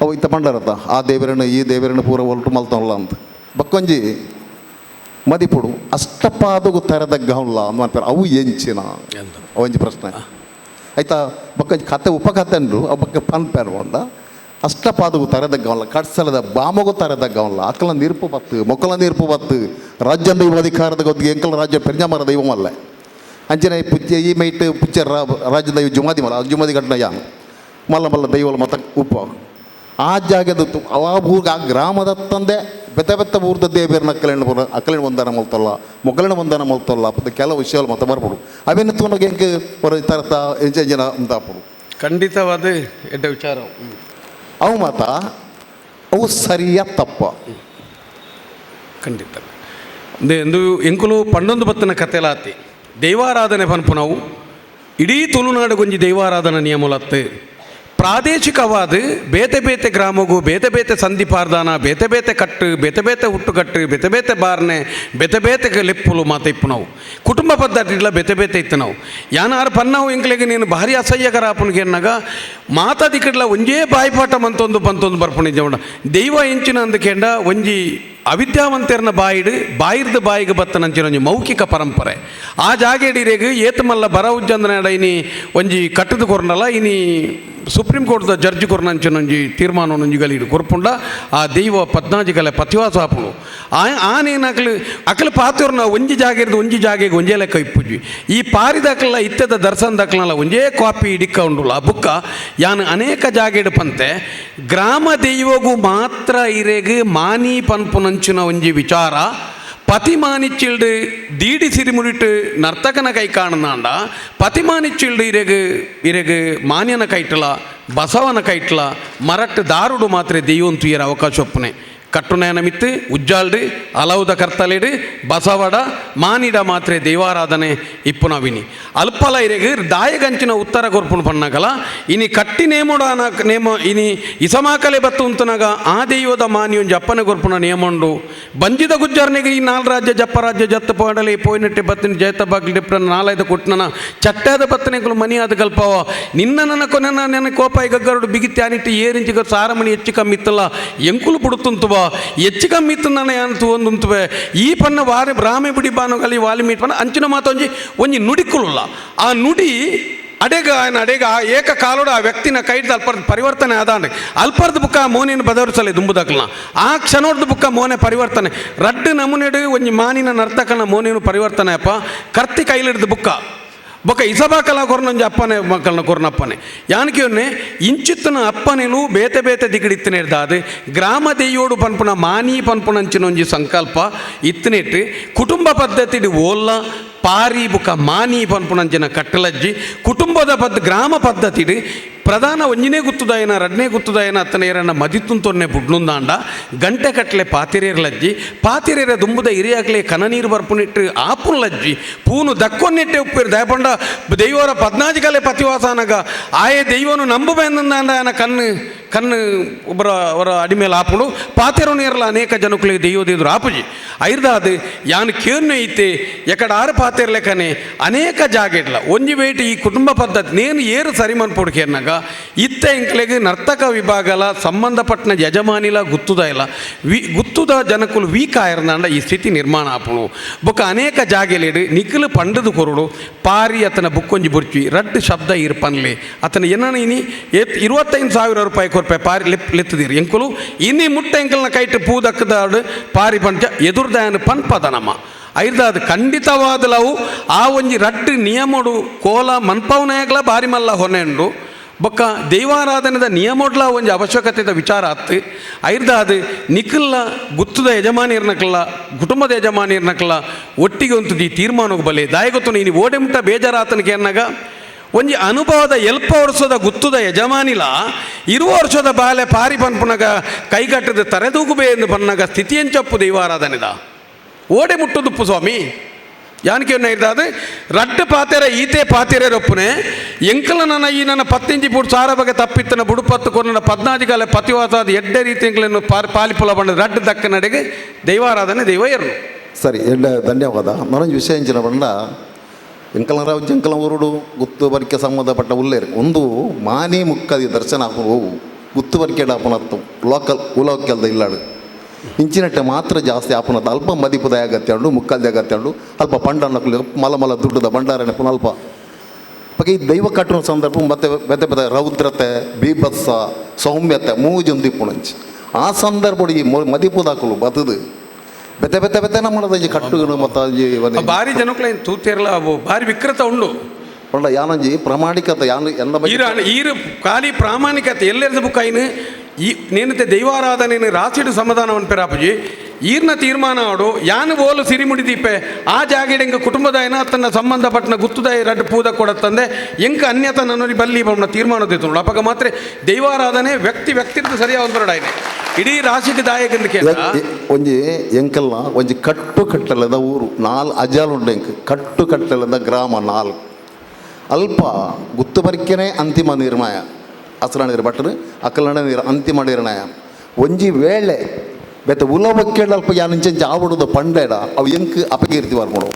ಅವು ಇತ್ತ ಪಂಡರತ ಆ ದೇವರನ್ನು ಈ ದೇವರನ್ನು ಪೂರ ಒಲ್ಟು ಮಲ್ತಲ್ಲ ಅಂತ. ಬಕ್ಕೊಂಜಿ ಮದಿಪುಡು ಅಷ್ಟಪಾದಗು ತರದಗ್ಗ ಹುಲ್ಲ ಅಂತ ಅವು ಎಂಚಿನ. ಅವಂಜಿ ಪ್ರಶ್ನೆ. ಆಯ್ತಾ ಬಕ್ಕೊಂಜಿ ಕತೆ ಉಪಕಥೆ ಅಂದ್ರು ಅವು ಬಕ್ಕ ಪನ್ಪೇರ್ ಉಂಡ ಅಷ್ಟಪಾದಗು ತರದಗ್ಗವಲ್ಲ ಕಟ್ಸಲದ ಬಾಮಗು ತರದಗ್ಗವಲ್ಲ ಅಕ್ಕಲ ನೀರ್ಪು ಬತ್ತು ಮೊಕ್ಕಲ ನೀರ್ಪು ಬತ್ತು ರಾಜ್ಯ ದೈವ ಅಧಿಕಾರದ ಗೊತ್ತಿಗೆ ಎಂಕಲ ರಾಜ್ಯ ಪೆರ್ಜಾಮರ ದೈವಮಲ್ಲ ಅಂಚನೆ ಪುಚ್ಚ ಈ ಮೈಟ್ ಪುಚ್ಚ ರಾಜ್ಯ ದೈವ ಜುಮಾದಿ ಮಲ್ಲ ಜುಮಾದಿ ಗಂಟನ ಯಾನ್ ಮಲ್ಲ ಮಲ್ಲ ದೈವಲ ಮತ ಉಪ್ಪ. ಆ ಜಾಗದ ಆ ಊರ್ಗೆ ಆ ಗ್ರಾಮದ ತಂದೆ ಬೆತ್ತ ಬೆತ್ತ ಊರ್ದ ದೇವೇರ್ನ ಅಕ್ಕಲಿನ ಬರ ಅಕ್ಕಲಿನ ಒಂದನ ಮಲ್ತಲ್ಲ ಮೊಗಲಿನ ಒಂದನ ಮಲ್ತಲ್ಲ ಮತ್ತು ಕೆಲವು ವಿಷಯಗಳು ಮತ ಬರ್ಬಿಡು ಅವೇನು ತಗೊಂಡಾಗ ಹೆಂಗೆ ಹೊರ ತರ್ತ ಎಂಚ ಜನ ಅಂತಾಪಡು ಖಂಡಿತವಾದ ಎಡ್ಡ ವಿಚಾರ. ಅವ ಮಾತ ಅವು ಸರಿಯ ತಪ್ಪ. ಖಂಡಿತ. ದೆ- ಇಂದು ಎಂಕುಲು ಪಂಡೊಂದು ಬತ್ತನ ಕತೆಲಾತಿ ದೈವಾರಾಧನೆ ಪನ್ಪು ನಾವು ಇಡೀ ತುಳುನಾಡು ಗೊಂಜಿ ದೈವಾರಾಧನ ನಿಯಮಲತ್ತು ಪ್ರಾದೇಶಿಕವಾದ ಬೇತೆ ಬೇತೆ ಗ್ರಾಮಗೂ, ಬೇತೆ ಬೇತೆ ಸಂಧಿ ಪಾರ್ದಾನ, ಬೇತೆ ಬೇತೆ ಕಟ್ಟು, ಬೇತೆ ಬೇತೆ ಹುಟ್ಟುಕಟ್ಟು ಬೇತೆ ಬೇತೆ ಬಾರ್ನೆ, ಬೇತೆ ಬೇತೆ ಲೆಪ್ಪುಲು ಇಪ್ಪು ನಾವು. ಕುಟುಂಬ ಪದ್ಧತಿಗಳ ಬೇತೆ ಬೇತೆ ಇತ್ತು ನಾವು. ಯಾನಾರು ಪನ್ನವು ಎಂಕ್ಲೆಗೆ ನೀನು ಭಾರಿ ಅಸಹ್ಯಕರ ಆಪನ್ಗೆ ಎನ್ನಾಗ ಮಾತಾದಿಕಡ್ಲ ಒಂಜೇ ಬಾಯಿಪಾಠ ಮಂತೊಂದು ಪಂತೊಂದು ಉಂಡ ದೈವ ಎಂಚಿನ ಅಂದಕೆಂಡ ಒಂಜಿ ಅವಿದ್ಯಾವಂತರನ್ನ ಬಾಯಿಡು, ಬಾಯಿರ್ದ ಬಾಯಿಗೆ ಬತ್ತನಂಚಿನ ಒಂಜಿ ಮೌಖಿಕ ಪರಂಪರೆ. ಆ ಜಾಗೆಡಿರೆಗೆ ಏತಮಲ್ಲ ಬರ ಉಜ್ಜಂದನ ಇನಿ ಒಂಜಿ ಕಟ್ಟದ ಕೊರ್ನಲ್ಲ ಇನಿ ಸುಪ್ರೀಂ ಕೋರ್ಟ್ದ ಜಡ್ಜ್ ಕೊರ್ನಂಚಿನ ಒಂಜಿ ತೀರ್ಮಾನ ಒಂಜಿ ಗಲೀಡು ಕೊರ್ಪುಂಡ, ಆ ದೈವ ಪದ್ನಾಜಿಗಲ ಪತಿವಾಸ ಆಪುಳು ಆ ಆನೇನು ಅಕಲು ಪಾತೋರ್ನ ಒಂಜಿ ಜಾಗೇರ್ದು ಒಂಜಿ ಜಾಗೆಗೆ ಒಂಜೇ ಲೆಕ್ಕ ಇಪ್ಪುಜಿ ಈ ಪಾರಿದಕಲ್ಲ ಇತ್ತದ ದರ್ಶನ ದಕ್ಲಲ್ಲ ಒಂಜೇ ಕಾಪಿ ಡಿಕ್ಕ ಉಂಡುಲ್ಲ. ಆ ಬುಕ್ಕ ಯಾನ್ ಅನೇಕ ಜಾಗೆಡು ಪಂತೆ ಗ್ರಾಮ ದೈವಗೂ ಮಾತ್ರ ಇರೆಗೆ ಮಾನಿ ಪನ್ಪುನಂಚಿನ ಒಂಜಿ ವಿಚಾರ. ಪತಿಮಾನಿಚ್ಚಿಲ್ಡು ದೀಡಿ ಸಿರಿಮುಡಿಟ್ಟು ನರ್ತಕನ ಕೈ ಕಾಣನಾಂಡ. ಪತಿಮಾನಿಚ್ಚಿಲ್ಡು ಇರೆಗ್ ಇರೆಗ್ ಮಾನ್ಯನ ಕೈಟ್ಲ, ಬಸವನ ಕೈಟ್ಲ ಮರಟ್ಟು ದಾರುಡು ಮಾತ್ರ ದೆಯ್ಯೊಂದು ತುಯ್ಯರ ಅವಕಾಶ ಒಪ್ಪನೆ. ಕಟ್ಟುನಯನ ಉಜ್ಜಾಲ್ರಿ ಅಲೌದ ಕರ್ತಲಿಡಿ ಬಸವಡ, ಮಾನಿಡ ಮಾತ್ರೆ ದೈವಾರಾಧನೆ ಇಪ್ಪು ನಾವಿನಿ. ಅಲ್ಪಲ ಇರೆಗ್ ದಾಯಗಂಚಿನ ಉತ್ತರ ಕೊರ್ಪುಣ್ ಪಣ್ಣಗಲ ಇನಿ ಕಟ್ಟಿ ನೇಮೋಡ ನೇಮ, ಇನಿ ಇಸಮಾಕಲೆ ಬತ್ತು ಉಂತನಾಗ ಆ ದೈವದ ಮಾನಿಯೊಂದು ಜಪ್ಪನೆ ಕೊರ್ಪುಣ ನೇಮಂಡು. ಬಂಜಿದ ಗುಜ್ಜರ್ನಿಗೆ ಈ ನಾಲ್ ರಾಜ್ಯ ಜಪ್ಪ ರಾಜ್ಯ ಜತ್ತು ಪಾಡಲಿ, ಪೋಯ್ನಟ್ಟೆ ಬತ್ತಿನ ಜಯತ ಬಾಗಿಲು ನಾಲೈದ ಕೊಟ್ಟನ ಚಟ್ಟಾದ ಬತ್ತನೆಗಳು ಮನಿ ಆದ ಕಲ್ಪವ ನಿನ್ನ ನನ್ನ ಕೊನೆ ನೆನ ಕೋಪ ಈಗ ಬಿಗಿತ್ತಿ ಬಿಗಿತ್ಯಾನಿಟ್ಟು ಏರಿಂಚಿಗ ಸಾರಮಣಿ ಹೆಚ್ಚು ಕಮ್ಮಿತ್ತಲ್ಲ ಎಂಕುಲು ಬಿಡುತ್ತುಂತುವ ಹೆಚ್ಚು ಕಮ್ಮಿ ಇತ್ತು ನನಗೆ ಅಂತ ಒಂದು ಈ ಪನ್ನ ವಾರ ಬ್ರಾಹ್ಮಿ ಬಿಡಿ ಬಾನುಗಲಿ ವಾಲ್ಮೀಟ್ ಪನ್ನ ಅಂಚಿನ ಮಾತೊಂಜಿ ಒಂಜಿ ನುಡಿಕೊಳ್ಳಲ್ಲ ಆ ನುಡಿ ಅಡೆಗ ಆಯ್ನ ಅಡೆಗ, ಆ ಏಕ ಕಾಲೋಡ ಆ ವ್ಯಕ್ತಿನ ಕೈಡ್ದು ಅಲ್ಪರ್ದ ಪರಿವರ್ತನೆ ಆದಾನೆ. ಅಲ್ಪರ್ದ ಬುಕ್ಕ ಮೋನಿನ ಬದರ್ಸಲಿ ದುಂಬುದಕ್ಲ ಆ ಕ್ಷಣೋರ್ದ ಬುಕ್ಕ ಮೋನೆ ಪರಿವರ್ತನೆ. ರಡ್ಡು ನಮುನೆಡು ಒಂಜಿ ಮಾನಿನ ನರ್ತಕನ ಮೋನಿನ ಪರಿವರ್ತನೆ ಅಪ್ಪ. ಕರ್ತಿ ಕೈಲಿಡ್ದು ಬುಕ್ಕ. ಬೊಕ್ಕ ಇಸಬಾಕಲ ಕೊರ್ನೊಂಜಿ ಅಪ್ಪನೆ ಮಕ್ಕಳನ್ನ ಕೊರ್ನಪ್ಪನೆ ಯಾನಕ್ಕೆ ಒನ್ನೆ ಇಂಚಿತ್ತನ ಅಪ್ಪನೆಲು ಬೇತೆ ಬೇತೆ ದಿಗಡಿತ್ತನೆ ಇರ್ದಾದು ಗ್ರಾಮ ದೆಯ್ಯೋಡು ಪನ್ಪುನ ಮಾನಿ ಪನ್ಪುನಂಚಿನ ಒಂಜಿ ಸಂಕಲ್ಪ ಇತ್ತನಿಟ್ಟು ಕುಟುಂಬ ಪದ್ಧತಿ ಓಲ್ಲ ಪಾರಿ ಬುಕ ಮಾನಿ ಪನ್ಪುನಂಚಿನ ಕಟ್ಟಲಜ್ಜಿ, ಕುಟುಂಬದ ಪದ್ಧ ಗ್ರಾಮ ಪದ್ಧತಿಡು ಪ್ರಧಾನ ಒಂಜಿನೇ ಗುತ್ತುದಾಯನ ರಡ್ನೇ ಗುತ್ತುದಾಯನ ಅತ್ತನ ಏರನ್ನ ಮದಿತ್ತುಂತೊನ್ನೆ ಬುಡ್ನುಂದಾಂಡ. ಗಂಟೆ ಕಟ್ಲೆ ಪಾತಿರೇರ್ಲಜ್ಜಿ ಪಾತಿರೇರ ದುಂಬುದ ಹಿರಿಯಾಗ್ಲೆ ಕನ ನೀರು ಬರ್ಪುನಿಟ್ಟು ಆಪುನ್ಲಜ್ಜಿ ಪೂನು ದಕ್ಕೊನ್ನಿಟ್ಟೆ ಉಪ್ಪಿರು ದಯಪಂಡ ದೈವರ ಪದ್ನಾಜಿಕಲೆ ಪತಿವಾಸನಗ. ಆಯೆ ದೈವನು ನಂಬುಬೆಂದಂದಾಂಡ ಆಯನ ಕಣ್ಣು ಕಣ್ಣು ಒಬ್ಬರ ಅವರ ಅಡಿಮೇಲೆ ಆಪುಡು ಪಾತಿರು ನೀರಲ್ಲ ಅನೇಕ ಜನಕ್ಕಳಿಗೆ ದೈವದಿದ್ರು ಆಪುಜಿ. ಐರ್ದಾದ, ಯಾನು ಕೇರ್ನೆ ಐತೆ ಎಕಡ ಆರು ಪಾತೆರ್ ಲೆಕ್ಕನೆ ಅನೇಕ ಜಾಗ ಇಡ್ಲ ಒಂಜಿ ವೇಟಿ ಈ ಕುಟುಂಬ ಪದ್ಧತಿ, ನೇನು ಏರು ಸರಿ ಮನ್ಪುಡು ಅನ್ನಾಗ ಇತ್ತ ಇಂಕ್ಲೆಗೆ ನರ್ತಕ ವಿಭಾಗಲ ಸಂಬಂಧಪಟ್ಟನ ಯಜಮಾನಿಲ ಗುತ್ತುದ ಇಲ್ಲ. ವಿ, ಗುತ್ತುದ ಜನಕುಲು ವೀಕ್ ಆಯರ್ನಾಂಡ ಈ ಸ್ಥಿತಿ ನಿರ್ಮಾಣ ಆಪುಣು. ಬೊಕ್ಕ ಅನೇಕ ಜಾಗೆಲೇಡು, ನಿಖಿಲು ಪಂಡದು ಕೊರುಡು, ಪಾರಿ ಅತನ ಬುಕ್ಕೊಂಜಿ ಬುರ್ಚಿ ರಡ್ ಶಬ್ದ ಇರ್ಪನ್ಲೆ ಅತನ ಏನನ ಇನಿ ಎತ್ ಇರುವತ್ತೈದು ಸಾವಿರ ರೂಪಾಯಿ ಕೊರ್ಪೆ ಪಾರಿ ಲೆಪ್, ಲೆತ್ತದಿರಿ. ಎಂಕುಲು ಇನ್ನಿ ಮುಟ್ಟ ಎಂಕಲ್ನ ಕೈಟ್ ಪೂ ದಕ್ಕದಾಡು ಪಾರಿ ಪಂಚ, ಎದುರ್ದಾಯನ ಪನ್ಪದನಮ್ಮ ಐರ್ದಾದ ಖಂಡಿತವಾದಲವು ಆ ಒಂಜಿ ರಡ್ಡು ನಿಯಮಡು ಕೋಲ ಮನ್ಪವನೆಯಾಗಲ ಬಾರಿ ಮಲ್ಲ ಹೊನೆಂಡು ಬೊಕ್ಕ ದೈವಾರಾಧನೆದ ನಿಯಮೊಡ್ಲ ಒಂಜಿ ಅವಶ್ಯಕತೆದ ವಿಚಾರ ಅತ್ತು ಐರ್ದಾದ ನಿಖಿಲ್ಲ ಗುತ್ತದ ಯಜಮಾನಿರ್ನಕಲ್ಲ, ಕುಟುಂಬದ ಯಜಮಾನಿರ್ನಕಲ್ಲ, ಒಟ್ಟಿಗೆ ಒಂದು ಈ ತೀರ್ಮಾನಕ್ಕೆ ಬಲೆ. ದಾಯಗೊತ್ತು ನೀನು ಓಡೆ ಮುಟ್ಟ ಬೇಜಾರಾತನಿಗೆ ಅನ್ನಗ, ಒಂಜಿ ಅನುಭವದ ಎಲ್ಪ ವರ್ಷದ ಗುತ್ತುದ ಯಜಮಾನಿಲ, ಇರುವ ವರ್ಷದ ಬಾಲೆ ಪಾರಿ ಪನ್ಪುನಗ ಕೈಗಟ್ಟದ ತರೆದೂಗುಬೆ ಎಂದು ಪನ್ನಗ ಸ್ಥಿತಿಯಂಚಪ್ಪು ದೈವಾರಾಧನೆದ. ಓಡೆ ಮುಟ್ಟುದುಪ್ಪು ಸ್ವಾಮಿ ಯಾನಕ್ಕೆ ಇರ್ದಾದು ರಡ್ಡು ಪಾತೆರ ಈತೆ ಪಾತೆರೆ ರೊಪ್ಪುನೆ ಎಂಕಲ ನನ್ನ ಈ ನನ್ನ ಪತ್ತಿಂಜಿ ಬುಡ್ ಸಾರ ಬಗ್ಗೆ ತಪ್ಪಿತ್ತನ ಬುಡುಪತ್ತು ಕೊನ್ನ ಪದ್ನಾದಿಗಾಲ ಪತಿವಾಸಾದ ಎಡ್ಡೆ ರೀತಿ ಎಂಕಲನ್ನು ಪಾರ್ ಪಾಲಿಪುಲ ಬಂಡ ರಡ್ಡು ದಕ್ಕ ನಡೆಗೆ ದೈವಾರಾಧನೆ ದೈವ ಎರ್ನು ಸರಿ ಎಡ್ಡ ಧನ್ಯವಾದ ನನಗೆ ವಿಷಯ ಎಂಚಿನ ಬಂಡ ಎಂಕಲರಾವ್ ಜಂಕಲ ಊರುಡು ಗುತ್ತುವರಿಕೆ ಸಂಬಂಧಪಟ್ಟ ಉಲ್ಲೇರು ಒಂದು ಮಾನಿ ಮುಕ್ಕದಿ ದರ್ಶನ ಹಾಕೊಂಡು ಹೋಗು ಗುತ್ತುವರಿಕೆ ಆಪನತ್ತು ಲೋಕಲ್ ಉಲೋಕಲ್ದ ಇಲ್ಲಾಡು ಇಂಚಿನಟ್ಟೆ ಮಾತ್ರ ಜಾಸ್ತಿ ಆಪನ ಅಲ್ಪ ಮದಿಪದ ಅಗತ್ಯಂಡು ಉಂಡು ಅಗತ್ಯಂಡು ಅಗತ್ಯ ಉಂಡು ಅಲ್ಪ ಪಂಡನ ಮಲ ಮಲ ದುಡ್ಡದ ಭಂಡಾರನೆ ಪುನಲ್ಪ ಬಗ್ಗೆ ಈ ದೈವ ಕಟ್ಟುವ ಸಂದರ್ಭ ಮತ್ತೆ ಬೆತ್ತೆ ಬೆತ್ತ ರೌದ್ರತೆ ಬೀಭತ್ಸ ಸೌಮ್ಯತೆ ಮೂಜೊಂದಿಪ್ಪುಣಂಚಿ ಆ ಸಂದರ್ಭ ಈ ಮದಿಪುದಾಕಲು ಬತದು ಬೆತ್ತೆ ಬೆತ್ತೆ ಬೆತ್ತೆ ನಮ್ಮ ಈ ಕಟ್ಟುಗಳು ಮತ್ತು ಭಾರಿ ಏನು ತೂತಿರಲ್ಲ ಬಾರಿ ವಿಕೃತ ಉಂಡು. ಪಂಡ ಯಾನಂಜಿ ಪ್ರಾಮಾಣಿಕತೆ ಯಾನು ಎಲ್ಲ ಈರ ಖಾಲಿ ಪ್ರಾಮಾಣಿಕತೆ ಎಲ್ಲೆರ್ದು ಬುಕ್ಕ ಐನು? ಈ ನೇನತೆ ದೈವಾರಾಧನೆ ರಾಸಿಡು ಸಮಾಧಾನವನ್ನು ಪೆರಾಪುಜಿ ಈರ್ನ ತೀರ್ಮಾನ ಆಡು. ಯಾನು ಓಲು ಸಿರಿಮುಡಿ ದೀಪೆ ಆ ಜಾಗಿಡೆಂಗ ಕುಟುಂಬದ ಏನ ತನ್ನ ಸಂಬಂಧಪಟ್ಟನ ಗುತ್ತುದಾಯಿ ರಡ್ ಪೂದ ಕೊಡತ್ತಂದೆ ಎಂಕ ಅನ್ಯತ ನನ್ನೊರಿ ಬಲ್ಲಿ ಬಣ್ಣ ತೀರ್ಮಾನ ತಿಳ್ಕೊಂಡು ಅಪಗ ಮಾತ್ರ ದೈವಾರಾಧನೆ ವ್ಯಕ್ತಿ ವ್ಯಕ್ತಿರ್ದು ಸರಿಯಾದ ಒಂದರಡಾಯ್ನೆ ಇಡೀ ರಾಶಿಗೆ ದಾಯಕಂದು ಕೇಳ ಒಂಜಿ ಎಂಕಲ್ಲ ಒಂಜಿ ಕಟ್ಟು ಕಟ್ಟಲದ ಊರು. ನಾಲ್ ಅಜಾಲ್ ಉಂಡು ಎಂಕ್. ಕಟ್ಟು ಕಟ್ಟಲದ ಗ್ರಾಮ ನಾಲ್. ಅಲ್ಪ ಗುತ್ತುಬರಿಕೆನೇ ಅಂತಿಮ ನಿರ್ಣಯ. ಹಸರಣಿರ ಭಟ್ರು ಅಂತಿ ಅಂತಿಮ ನಿರ್ಣಯ ಒಂಜಿ ವೇಳೆ ಬೆತ್ತ ಉಲವಕ್ಕೇಳ ಅಲ್ಪ ಯಾನಿಂಚಂಚ ಆವಡುದ ಪಂಡೇಡ ಅವು ಎಂಕ್ ಅಪಕೀರ್ತಿ ಬರ್ಕೊಡು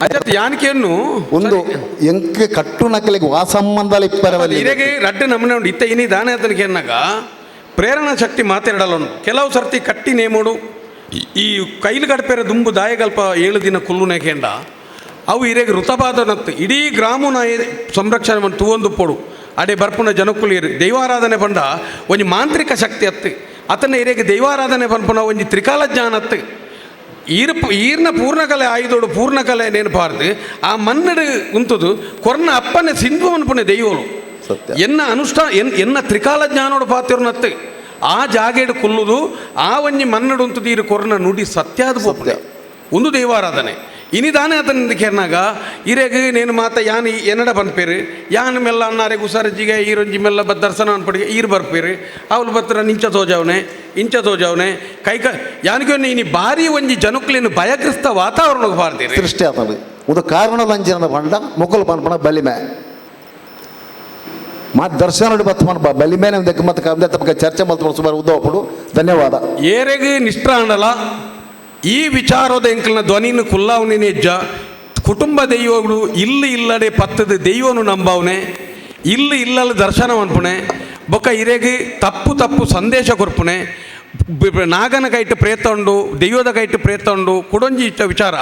ಅಜತ್ ಯಾನಕೆಯನ್ನು ಒಂದು ಎಂಕ್ ಕಟ್ಟು ನಕಲಿಗೆ ವಾಸಂಬಂಧಾಲ ಇಪ್ಪರವಲ್ಲಿ ಇರೆಗೆ ರಡ್ಡು ನಮ್ಮನೆ ಉಂಡು ಇತ್ತ ಇನಿ ದಾನ ಅದನಿಗೆ ಪ್ರೇರಣಾ ಶಕ್ತಿ ಮಾತಾಡಲ್ಲ ಕೆಲವು ಸರ್ತಿ ಕಟ್ಟಿ ನೇಮೋಡು ಈ- ಕೈಲು ಗಡಪೆರ ದುಂಬು ದಾಯಗಲ್ಪ ಏಳು ದಿನ ಕುಲ್ಲುನೆ ಕೇಂಡ ಅವು ಇರೆಗೆ ಋತಪಾದನತ್ತು ಇಡೀ ಗ್ರಾಮನ ಸಂರಕ್ಷಣೆ ತೂವೊಂದು ಪೋಡು. ಅಡೆ ಬರ್ಪುನ ಜನಕ್ಕುಲು ಇರು. ದೈವಾರಾಧನೆ ಬಂಡ ಒಂಜಿ ಮಾಂತ್ರಿಕ ಶಕ್ತಿ ಅತ್ತು. ಅತನ ಇರೆಗೆ ದೈವಾರಾಧನೆ ಪನ್ಪುನ ಒಂಜಿ ತ್ರಿಕಾಲ ಜ್ಞಾನ ಅತ್ತು. ಈರ್ ಈರ್ನ ಪೂರ್ಣಕಲೆ ಆಯುಧೋಡು ಪೂರ್ಣಕಲೆ ನೆನಪಾರ್ದು ಆ ಮನ್ನಡು ಉಂತದು ಕೊರ್ನ ಅಪ್ಪನೆ ಸಿಂಧು ಅನ್ಪುನೆ ದೈವನು. ಸತ್ಯ. ಎನ್ನ ಅನುಷ್ಠಾನ ಎನ್ ಎನ್ನ ತ್ರಿಕಾಲ ಜ್ಞಾನೋಡು ಪಾತಿರ್ನತ್ತೆ ಆ ಜಾಗೇಡು ಕುಲ್ಲುದು ಆ ಒಂಜಿ ಮನ್ನಡು ಉಂತದು ಈರು ಕೊರ್ನ ನುಡಿ ಸತ್ಯಾದ ಒಂದು ದೈವಾರಾಧನೆ. ಇನಿ ದಾನೆ ಆತನಿಂದ ಕೇರ್ನಾಗ ಇರೆಗ್ ನೇನು ಮಾತ ಯಾನ್ ಈ ಎನ್ನಡ ಬನ್ಪೇರು ಯಾನ್ ಮೆಲ್ಲ ಅನ್ನಾರೆ ಗುಸಾರಜ್ಜಿಗೆ ಈರೊಂಜಿ ಮೆಲ್ಲ ಬದ್ ದರ್ಶನ ಅನ್ಪಡಿಗೆ ಈರು ಬರ್ಪೇರು ಅವ್ಲು ಬತ್ತರ ನಿಂಚ ತೋಜಾವನೆ ಇಂಚ ತೋಜಾವನೆ ಕೈಕ ಯಾನಿಗೆ ಇನಿ ಬಾರಿ ಒಂಜಿ ಜನಕ್ಲೇನು ಭಯಗ್ರಸ್ತ ವಾತಾವರಣಕ್ಕೆ ಬಾರ್ದಿರಿ ಸೃಷ್ಟಿ ಆತಂದು ಒಂದು ಕಾರಣ ಲಂಚನ ಪಂಡ ಮೊಕ್ಕಲು ಪನ್ಪಣ ಬಲಿಮೆ మా దర్శనుడు బతుమన బలిమైన దగ్గర మత కవిత ಬಗ್ಗೆ ಚರ್ಚೆ ಮಲ್ತು ಸುಮಾರು ಉದ್ದವಪಡು ಧನ್ಯವಾದ ಏರೆಗ್ ನಿಷ್ಠಾಂಡಲ ಈ ವಿಚಾರದ ಎಂಕಲ್ನ ಧ್ವನಿನ ಕುಲ್ಲಾವನೆ ನಿಜ ಕುಟುಂಬ ದೈವಗಳು ಇಲ್ಲಿ ಇಲ್ಲಡೆ ಪತ್ತದ ದೈವನು ನಂಬವನೇ, ಇಲ್ಲಿ ಇಲ್ಲಲ್ಲ ದರ್ಶನ ಅನ್ಪುಣೆ ಬೊಕ್ಕ ಇರೆಗೆ ತಪ್ಪು ತಪ್ಪು ಸಂದೇಶ ಕೊರ್ಪುಣೆ ನಾಗನ ಕೈಟ್ ಪ್ರೇತ ಉಂಡು ದೈವದ ಕೈಟ್ ಪ್ರೇತ ಉಂಡು ಕುಡೊಂಜಿ ಇಷ್ಟ ವಿಚಾರ,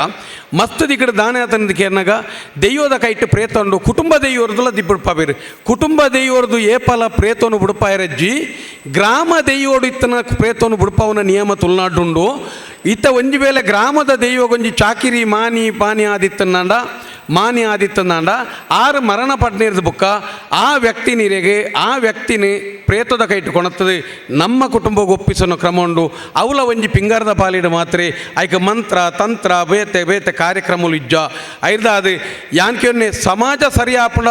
ಮಸ್ತ್ ದಿಕ್ಕಡ ದಾನೆ ಆತನದ ದೈವದ ಕೈಟ್ ಪ್ರೇತ ಉಂಡು ಕುಟುಂಬ ದೈವರದಲ್ಲ ದಿಬ್ಬಡು ಪಾಬೇರು ಕುಟುಂಬ ದೈವರದು ಏಪಲ ಪ್ರೇತವನ್ನು ಬಿಡ್ಪಾಯಿರಜ್ಜಿ ಗ್ರಾಮ ದೈವಡು ಇತ್ತನ ಪ್ರೇತವನ್ನು ಬಿಡ್ಪಾವನ ನಿಯಮ ತುಲ್ನಾಡುಂಡು ಇತ್ತ ಒಂಜಿ ವೇಳೆ ಗ್ರಾಮದ ಒಂಜಿ ಚಾಕಿರಿ, ಮಾನಿ, ಪಾನಿ ಆದಿತ್ತನಾಂಡ ಮಾನಿ ಆದಿತ್ತನಾಂಡ ಆರು ಮರಣ ಪಡ್ನಿರ್ದ ಬುಕ್ಕ, ಆ ವ್ಯಕ್ತಿ ನೀರಿಗೆ, ಆ ವ್ಯಕ್ತಿನಿ ಪ್ರೇತದ ಕೈಟ್ ಕೊಣತ್ತದು ನಮ್ಮ ಕುಟುಂಬಕ್ಕೆ ಒಪ್ಪಿಸೋ ಕ್ರಮ ಉಂಡು ಅವಲ ಒಂಜಿ ಪಿಂಗಾರದ ಪಾಲಿಡು ಮಾತ್ರೆ ಐಕ ಮಂತ್ರ ತಂತ್ರ ಬೇತೆ ಬೇತೆ ಕಾರ್ಯಕ್ರಮಗಳು ಇಜ್ಜ ಐರ್ದಾದು ಯಾನ್ಕೆನ್ನೆ ಸಮಾಜ ಸರಿಯಾಪುಡ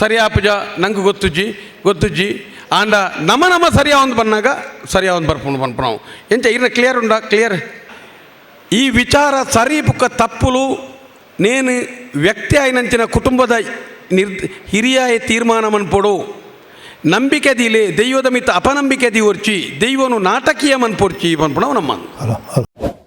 ಸರಿಯಾಪುಜ ನಂಗೆ ಗೊತ್ತುಜ್ಜಿ ಗೊತ್ತುಜ್ಜಿ ಆಂಡ ನಮ ನಮ ಸರಿಯಾ ಒಂದು ಬಂದಾಗ ಸರಿಯಾ ಒಂದು ಬರ್ಪುಂಡು ಬಂದ್ಪು ನಾವು ಎಂಚ ಇರ್ನ ಕ್ಲಿಯರ್ ಉಂಡ ಕ್ಲಿಯರ್ ಈ ವಿಚಾರ ಸರಿ ಬುಕ್ಕ ತಪ್ಪುಲು ನೇನು ವ್ಯಕ್ತಿ ಆಯ್ನಂಚಿನ ಕುಟುಂಬದ ನಿರ್ ಹಿರಿಯ ತೀರ್ಮಾನ ಮನ್ಪೊಡು ನಂಬಿಕೆ ದಿಲೆ ದೈವದ ಮಿತ್ತ ಅಪನಂಬಿಕೆ ದಿ ಒರ್ಚಿ ದೈವನು ನಾಟಕೀಯ ಮನ್ಪೊರ್ಚಿ ಪನ್ಪುಣ ನಮ್ಮ ಹಲೋ ಹಲೋ